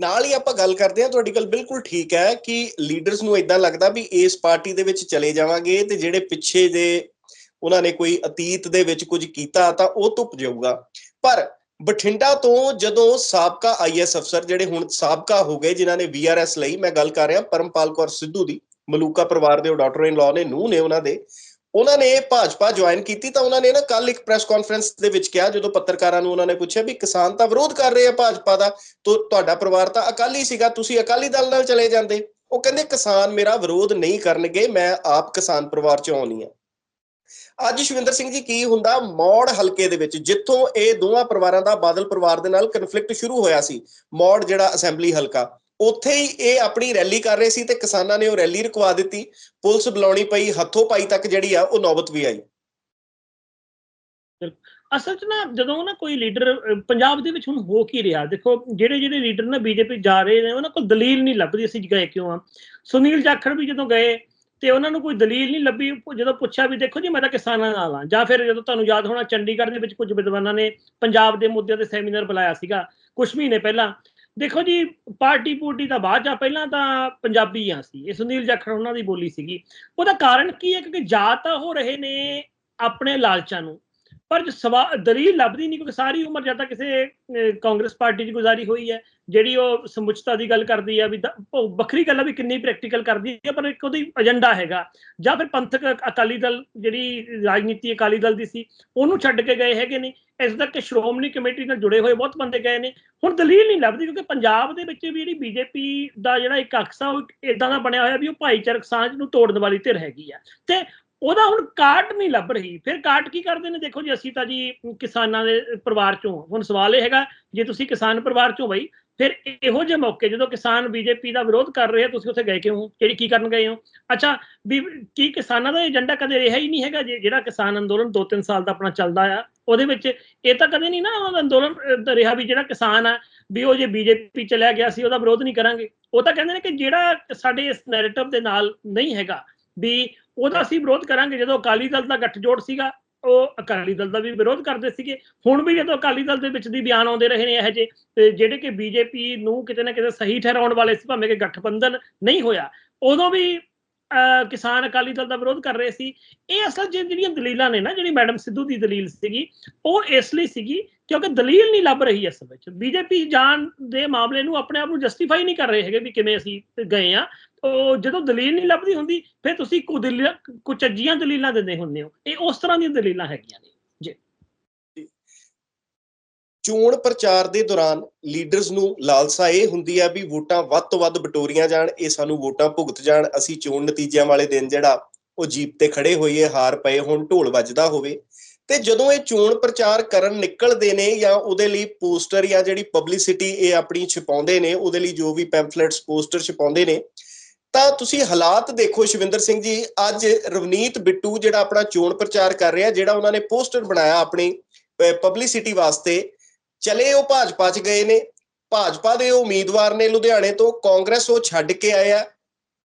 ਨਾਲ ਹੀ ਆਪਾਂ ਗੱਲ ਕਰਦੇ ਹਾਂ, ਤੁਹਾਡੀ ਗੱਲ ਬਿਲਕੁਲ ਠੀਕ ਹੈ ਕਿ ਲੀਡਰਸ ਨੂੰ ਇਦਾਂ ਲੱਗਦਾ ਵੀ ਇਸ ਪਾਰਟੀ ਦੇ ਵਿੱਚ ਚਲੇ ਜਾਵਾਂਗੇ ਤੇ ਜਿਹੜੇ ਪਿੱਛੇ ਦੇ ਉਹਨਾਂ ਨੇ ਕੋਈ ਅਤੀਤ ਦੇ ਵਿੱਚ ਕੁਝ ਕੀਤਾ ਤਾਂ ਉਹ ਧੁੱਪ ਜਾਊਗਾ। ਪਰ ਬਠਿੰਡਾ ਤੋਂ ਜਦੋਂ ਸਾਬਕਾ ਆਈਐਸ ਅਫਸਰ ਜਿਹੜੇ ਹੁਣ ਸਾਬਕਾ ਹੋ ਗਏ, ਜਿਨ੍ਹਾਂ ਨੇ ਵੀਆਰਐਸ ਲਈ, ਮੈਂ ਗੱਲ ਕਰ ਰਿਹਾ ਪਰਮਪਾਲ ਕੌਰ ਸਿੱਧੂ ਦੀ, ਮਲੂਕਾ ਪਰਿਵਾਰ ਦੇ ਡਾਕਟਰ ਇਨ ਲਾਅ ਨੇ ਨੂੰ ਨੇ ਉਹਨਾਂ ਦੇ ਉਹਨਾਂ ਨੇ ਭਾਜਪਾ ਜੁਆਇਨ ਕੀਤੀ ਤਾਂ ਉਹਨਾਂ ਨੇ ਨਾ ਕੱਲ ਇੱਕ ਪ੍ਰੈਸ ਕਾਨਫਰੰਸ ਦੇ ਵਿੱਚ ਕਿਹਾ, ਜਦੋਂ ਪੱਤਰਕਾਰਾਂ ਨੂੰ ਉਹਨਾਂ ਨੇ ਪੁੱਛਿਆ ਵੀ ਕਿਸਾਨ ਤਾਂ ਵਿਰੋਧ ਕਰ ਰਹੇ ਆ ਭਾਜਪਾ ਦਾ ਤੁਹਾਡਾ ਪਰਿਵਾਰ ਤਾਂ ਅਕਾਲੀ ਸੀਗਾ, ਤੁਸੀਂ ਅਕਾਲੀ ਦਲ ਨਾਲ ਚਲੇ ਜਾਂਦੇ। ਉਹ ਕਹਿੰਦੇ, ਕਿਸਾਨ ਮੇਰਾ ਵਿਰੋਧ ਨਹੀਂ ਕਰਨਗੇ, ਮੈਂ ਆਪ ਕਿਸਾਨ ਪਰਿਵਾਰ ਚੋਂ ਆਉਣੀ ਆ ਅੱਜ ਸ਼ਵਿੰਦਰ ਸਿੰਘ ਜੀ ਕੀ ਹੁੰਦਾ, ਮੌੜ ਹਲਕੇ ਦੇ ਵਿੱਚ, ਜਿੱਥੋਂ ਇਹ ਦੋਵਾਂ ਪਰਿਵਾਰਾਂ ਦਾ ਬਾਦਲ ਪਰਿਵਾਰ ਦੇ ਨਾਲ ਕਨਫਲਿਕਟ ਸ਼ੁਰੂ ਹੋਇਆ ਸੀ, ਮੌੜ ਜਿਹੜਾ ਅਸੈਂਬਲੀ ਹਲਕਾ। ਉੱਥੇ ਹੀ ਇਹ ਆਪਣੀ ਰੈਲੀ ਕਰ ਰਹੇ ਸੀ ਤੇ ਕਿਸਾਨਾਂ ਨੇ ਉਹ ਰੈਲੀ ਰੁਕਵਾ ਦਿੱਤੀ। ਪੁਲਿਸ ਬੁਲਾਉਣੀ ਪਈ, ਹੱਥੋਂ ਪਾਈ ਤੱਕ ਜਿਹੜੀ ਆ, ਉਹ ਨੌਬਤ ਵੀ ਆਈ। ਅਸਲ 'ਚ ਨਾ, ਜਦੋਂ ਨਾ ਕੋਈ ਲੀਡਰ ਪੰਜਾਬ ਦੇ ਵਿੱਚ ਹੁਣ ਹੋ ਕੀ ਰਿਹਾ? ਦੇਖੋ ਜਿਹੜੇ ਜਿਹੜੇ ਲੀਡਰ ਨਾ ਬੀਜੇਪੀ ਜਾ ਰਹੇ ਨੇ, ਉਹਨਾਂ ਕੋਲ ਦਲੀਲ ਨਹੀਂ ਲੱਭਦੀ ਅਸੀਂ ਗਏ ਕਿਉਂ ਆ? ਸੁਨੀਲ ਜਾਖੜ ਵੀ ਜਦੋਂ ਗਏ, ਤੇ ਉਹਨਾਂ ਨੂੰ ਕੋਈ ਦਲੀਲ ਨਹੀਂ ਲੱਭੀ। ਜਦੋਂ ਪੁੱਛਿਆ ਵੀ, ਦੇਖੋ ਜੀ, ਮੈਂ ਤਾਂ ਕਿਸਾਨਾਂ ਨਾਲ ਆ। ਜਾਂ ਫਿਰ ਜਦੋਂ ਤੁਹਾਨੂੰ ਯਾਦ ਹੋਣਾ, ਚੰਡੀਗੜ੍ਹ ਦੇ ਵਿੱਚ ਕੁਝ ਵਿਦਵਾਨਾਂ ਨੇ ਪੰਜਾਬ ਦੇ ਮੁੱਦਿਆਂ ਤੇ ਸੈਮੀਨਾਰ ਬੁਲਾਇਆ ਸੀਗਾ ਕੁਝ ਮਹੀਨੇ ਪਹਿਲਾਂ। ਦੇਖੋ ਜੀ, ਪਾਰਟੀ ਪੂਰਟੀ ਤਾਂ ਬਾਅਦ ਆ, ਪਹਿਲਾਂ ਤਾਂ ਪੰਜਾਬੀ ਆ ਸੀ। ਇਹ ਸੁਨੀਲ ਜਾਖੜ ਉਹਨਾਂ ਦੀ ਬੋਲੀ ਸੀਗੀ। ਉਹਦਾ ਕਾਰਨ ਕੀ ਹੈ? ਕਿਉਂਕਿ ਜਾ ਤਾਂ ਹੋ ਰਹੇ ਨੇ ਆਪਣੇ ਲਾਲਚਾਂ ਨੂੰ। ਪਰ ਜੋ ਸਵਾ, ਦਲੀਲ ਲੱਭਦੀ ਨਹੀਂ ਕਿਉਂਕਿ ਸਾਰੀ ਉਮਰ ਜਾਂ ਤਾਂ ਕਿਸੇ ਕਾਂਗਰਸ ਪਾਰਟੀ 'ਚ ਗੁਜ਼ਾਰੀ ਹੋਈ ਹੈ, ਜਿਹੜੀ ਉਹ ਸਮੁੱਚਤਾ ਦੀ ਗੱਲ ਕਰਦੀ ਹੈ ਵੀ ਦ- ਵੱਖਰੀ ਗੱਲ ਆ ਵੀ ਕਿੰਨੀ ਪ੍ਰੈਕਟੀਕਲ ਕਰਦੀ ਹੈ ਪਰ ਇੱਕ ਉਹਦੀ ਏਜੰਡਾ ਹੈਗਾ। ਜਾਂ ਫਿਰ ਪੰਥਕ ਅਕਾਲੀ ਦਲ ਜਿਹੜੀ ਰਾਜਨੀਤੀ ਅਕਾਲੀ ਦਲ ਦੀ ਸੀ, ਉਹਨੂੰ ਛੱਡ ਕੇ ਗਏ ਹੈਗੇ ਨੇ। ਇਸ ਕਰਕੇ ਸ਼੍ਰੋਮਣੀ ਕਮੇਟੀ ਨਾਲ ਜੁੜੇ ਹੋਏ ਬਹੁਤ ਬੰਦੇ ਗਏ ਨੇ। ਹੁਣ ਦਲੀਲ ਨਹੀਂ ਲੱਭਦੀ ਕਿਉਂਕਿ ਪੰਜਾਬ ਦੇ ਵਿੱਚ ਵੀ ਜਿਹੜੀ ਬੀਜੇਪੀ ਦਾ ਜਿਹੜਾ ਇੱਕ ਅਕਸਾ, ਉਹ ਇਦਾਂ ਦਾ ਬਣਿਆ ਹੋਇਆ ਵੀ ਉਹ ਭਾਈਚਾਰਕ ਸਾਂਝ ਨੂੰ ਤੋੜਨ ਵਾਲੀ ਧਿਰ ਹੈਗੀ ਆ। ਤੇ ਉਹਦਾ ਹੁਣ ਕਾਟ ਨਹੀਂ ਲੱਭ ਰਹੀ। ਫਿਰ ਕਾਟ ਕੀ ਕਰਦੇ ਨੇ? ਦੇਖੋ ਜੀ, ਅਸੀਂ ਤਾਂ ਜੀ ਕਿਸਾਨਾਂ ਦੇ ਪਰਿਵਾਰ ਚੋਂ ਹੁਣ ਸਵਾਲ ਇਹ ਹੈਗਾ, ਜੇ ਤੁਸੀਂ ਕਿਸਾਨ ਪਰਿਵਾਰ ਚੋਂ ਬਈ, ਫਿਰ ਇਹੋ ਜਿਹੇ ਮੌਕੇ ਜਦੋਂ ਕਿਸਾਨ ਬੀਜੇਪੀ ਦਾ ਵਿਰੋਧ ਕਰ ਰਹੇ ਆ, ਤੁਸੀਂ ਉੱਥੇ ਗਏ ਕਿਉਂ? ਹੋ ਕਿਹੜੀ ਕੀ ਕਰਨ ਗਏ ਹੋ? ਅੱਛਾ, ਵੀ ਕੀ ਕਿਸਾਨਾਂ ਦਾ ਏਜੰਡਾ ਕਦੇ ਰਿਹਾ ਹੀ ਨਹੀਂ ਹੈਗਾ, ਜੇ- ਜਿਹੜਾ ਕਿਸਾਨ ਅੰਦੋਲਨ 2-3 ਸਾਲ ਦਾ ਆਪਣਾ ਚੱਲਦਾ ਆ, ਉਹਦੇ ਵਿੱਚ ਇਹ ਤਾਂ ਕਦੇ ਨਹੀਂ ਨਾ ਉਹਨਾਂ ਦਾ ਅੰਦੋਲਨ ਰਿਹਾ ਵੀ ਜਿਹੜਾ ਕਿਸਾਨ ਆ, ਵੀ ਉਹ ਜੇ ਬੀਜੇਪੀ ਚਲਿਆ ਗਿਆ ਸੀ ਉਹਦਾ ਵਿਰੋਧ ਨਹੀਂ ਕਰਾਂਗੇ। ਉਹ ਤਾਂ ਕਹਿੰਦੇ ਨੇ ਕਿ ਜਿਹੜਾ ਸਾਡੇ ਇਸ ਨੈਰੇਟਿਵ ਦੇ ਨਾਲ ਨਹੀਂ ਹੈਗਾ, ਵੀ ਉਹਦਾ ਅਸੀਂ ਵਿਰੋਧ ਕਰਾਂਗੇ। ਜਦੋਂ ਅਕਾਲੀ ਦਲ ਦਾ ਗੱਠਜੋੜ ਸੀਗਾ, ਉਹ ਅਕਾਲੀ ਦਲ ਦਾ ਵੀ ਵਿਰੋਧ ਕਰਦੇ ਸੀਗੇ। ਹੁਣ ਵੀ ਜਦੋਂ ਅਕਾਲੀ ਦਲ ਦੇ ਵਿੱਚ ਦੀ ਬਿਆਨ ਆਉਂਦੇ ਰਹੇ ਨੇ ਇਹ ਜੇ ਜਿਹੜੇ ਕਿ ਬੀਜੇਪੀ ਨੂੰ ਕਿਤੇ ਨਾ ਕਿਤੇ ਸਹੀ ਠਹਿਰਾਉਣ ਵਾਲੇ ਸੀ, ਭਾਵੇਂ ਕਿ ਗਠਬੰਧਨ ਨਹੀਂ ਹੋਇਆ, ਉਦੋਂ ਵੀ ਕਿਸਾਨ ਅਕਾਲੀ ਦਲ ਦਾ ਵਿਰੋਧ ਕਰ ਰਹੇ ਸੀ। ਇਹ ਅਸਲ 'ਚ ਜਿਹੜੀਆਂ ਦਲੀਲਾਂ ਨੇ ਨਾ, ਜਿਹੜੀ ਮੈਡਮ ਸਿੱਧੂ ਦੀ ਦਲੀਲ ਸੀਗੀ, ਉਹ ਇਸ ਲਈ ਸੀਗੀ ਕਿਉਂਕਿ ਦਲੀਲ ਨਹੀਂ ਲੱਭ ਰਹੀ ਅਸਲ ਵਿੱਚ। ਬੀਜੇਪੀ ਜਾਣ ਦੇ ਮਾਮਲੇ ਨੂੰ ਆਪਣੇ ਆਪ ਨੂੰ ਜਸਟੀਫਾਈ ਨਹੀਂ ਕਰ ਰਹੇ ਹੈਗੇ ਵੀ ਕਿਵੇਂ ਅਸੀਂ ਗਏ ਆ ਉਹ ਜਦੋਂ ਦਲੀਲ ਨਹੀਂ ਲੱਭਦੀ ਹੁੰਦੀ, ਫਿਰ ਤੁਸੀਂ ਕੁ ਕੁਚੱਜੀਆਂ ਦਲੀਲਾਂ ਦਿੰਦੇ ਹੁੰਦੇ ਹੋ। ਇਹ ਉਸ ਤਰ੍ਹਾਂ ਦੀਆਂ ਦਲੀਲਾਂ ਹੈਗੀਆਂ ਨੇ। ਚੋਣ ਪ੍ਰਚਾਰ ਦੇ ਦੌਰਾਨ ਲੀਡਰਸ ਨੂੰ ਲਾਲਸਾ ਇਹ ਹੁੰਦੀ ਹੈ ਵੀ ਵੋਟਾਂ ਵੱਧ ਤੋਂ ਵੱਧ ਬਟੋਰੀਆਂ ਜਾਣ, ਇਹ ਸਾਨੂੰ ਵੋਟਾਂ ਭੁਗਤ ਜਾਣ। ਅਸੀਂ ਚੋਣ ਨਤੀਜਿਆਂ ਵਾਲੇ ਦਿਨ ਜਿਹੜਾ ਉਹ ਜੀਪ ਤੇ ਖੜੇ ਹੋਈਏ, ਹਾਰ ਪਏ ਹੁਣ, ਢੋਲ ਵੱਜਦਾ ਹੋਵੇ। ਤੇ ਜਦੋਂ ਇਹ ਚੋਣ ਪ੍ਰਚਾਰ ਕਰਨ ਨਿਕਲਦੇ ਨੇ ਜਾਂ ਉਹਦੇ ਲਈ ਪੋਸਟਰ ਜਾਂ ਜਿਹੜੀ ਪਬਲਿਸਿਟੀ ਇਹ ਆਪਣੀ ਛਪਾਉਂਦੇ ਨੇ, ਉਹਦੇ ਲਈ ਜੋ ਵੀ ਪੈਂਫਲੇਟਸ, ਪੋਸਟਰ ਛਪਾਉਂਦੇ ਨੇ ਤਾਂ ਤੁਸੀਂ ਹਾਲਾਤ ਦੇਖੋ ਸ਼ਵਿੰਦਰ ਸਿੰਘ ਜੀ, ਅੱਜ ਰਵਨੀਤ ਬਿੱਟੂ ਜਿਹੜਾ ਆਪਣਾ ਚੋਣ ਪ੍ਰਚਾਰ ਕਰ ਰਿਹਾ, ਜਿਹੜਾ ਉਹਨਾਂ ਨੇ ਪੋਸਟਰ ਬਣਾਇਆ ਆਪਣੀ ਪਬਲਿਸਿਟੀ ਵਾਸਤੇ, ਚਲੇ ਉਹ ਭਾਜਪਾ 'ਚ ਗਏ ਨੇ। ਭਾਜਪਾ ਦੇ ਉਹ ਉਮੀਦਵਾਰ ਨੇ ਲੁਧਿਆਣੇ ਤੋਂ ਕਾਂਗਰਸ ਉਹ ਛੱਡ ਕੇ ਆਏ ਆ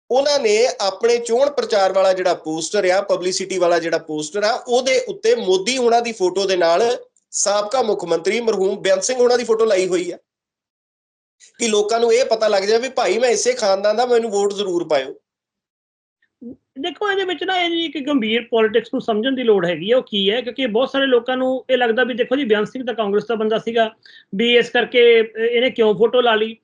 ਉਹਨਾਂ ਨੇ ਆਪਣੇ ਚੋਣ ਪ੍ਰਚਾਰ ਵਾਲਾ ਜਿਹੜਾ ਪੋਸਟਰ ਆ ਪਬਲਿਸਿਟੀ ਵਾਲਾ ਜਿਹੜਾ ਪੋਸਟਰ ਆ, ਉਹਦੇ ਉੱਤੇ ਮੋਦੀ ਉਹਨਾਂ ਦੀ ਫੋਟੋ ਦੇ ਨਾਲ ਸਾਬਕਾ ਮੁੱਖ ਮੰਤਰੀ ਮਰਹੂਮ ਬੇਅੰਤ ਸਿੰਘ ਉਹਨਾਂ ਦੀ ਫੋਟੋ ਲਾਈ ਹੋਈ ਆ। ਕਿ ਲੋਕਾਂ ਨੂੰ ਇਹ ਪਤਾ ਲੱਗ ਜਾਵੇ ਵੀ ਭਾਈ ਮੈਂ ਇਸੇ ਖਾਨਦਾਨ ਦਾ ਮੈਨੂੰ ਵੋਟ ਜ਼ਰੂਰ ਪਾਇਓ। ਦੇਖੋ, ਇਹਦੇ ਵਿੱਚ ਨਾ ਇਹ ਇੱਕ ਗੰਭੀਰ ਪੋਲਿਟਿਕਸ ਨੂੰ ਸਮਝਣ ਦੀ ਲੋੜ ਹੈਗੀ ਹੈ ਉਹ ਕੀ ਹੈ? ਕਿਉਂਕਿ ਬਹੁਤ ਸਾਰੇ ਲੋਕਾਂ ਨੂੰ ਇਹ ਲੱਗਦਾ ਵੀ ਦੇਖੋ ਜੀ, ਬਿਆਨ ਸਿੰਘ ਤਾਂ ਕਾਂਗਰਸ ਦਾ ਬੰਦਾ ਸੀਗਾ, ਵੀ ਇਸ ਕਰਕੇ ਇਹਨੇ ਕਿਉਂ ਫੋਟੋ ਲਾ ਲਈ?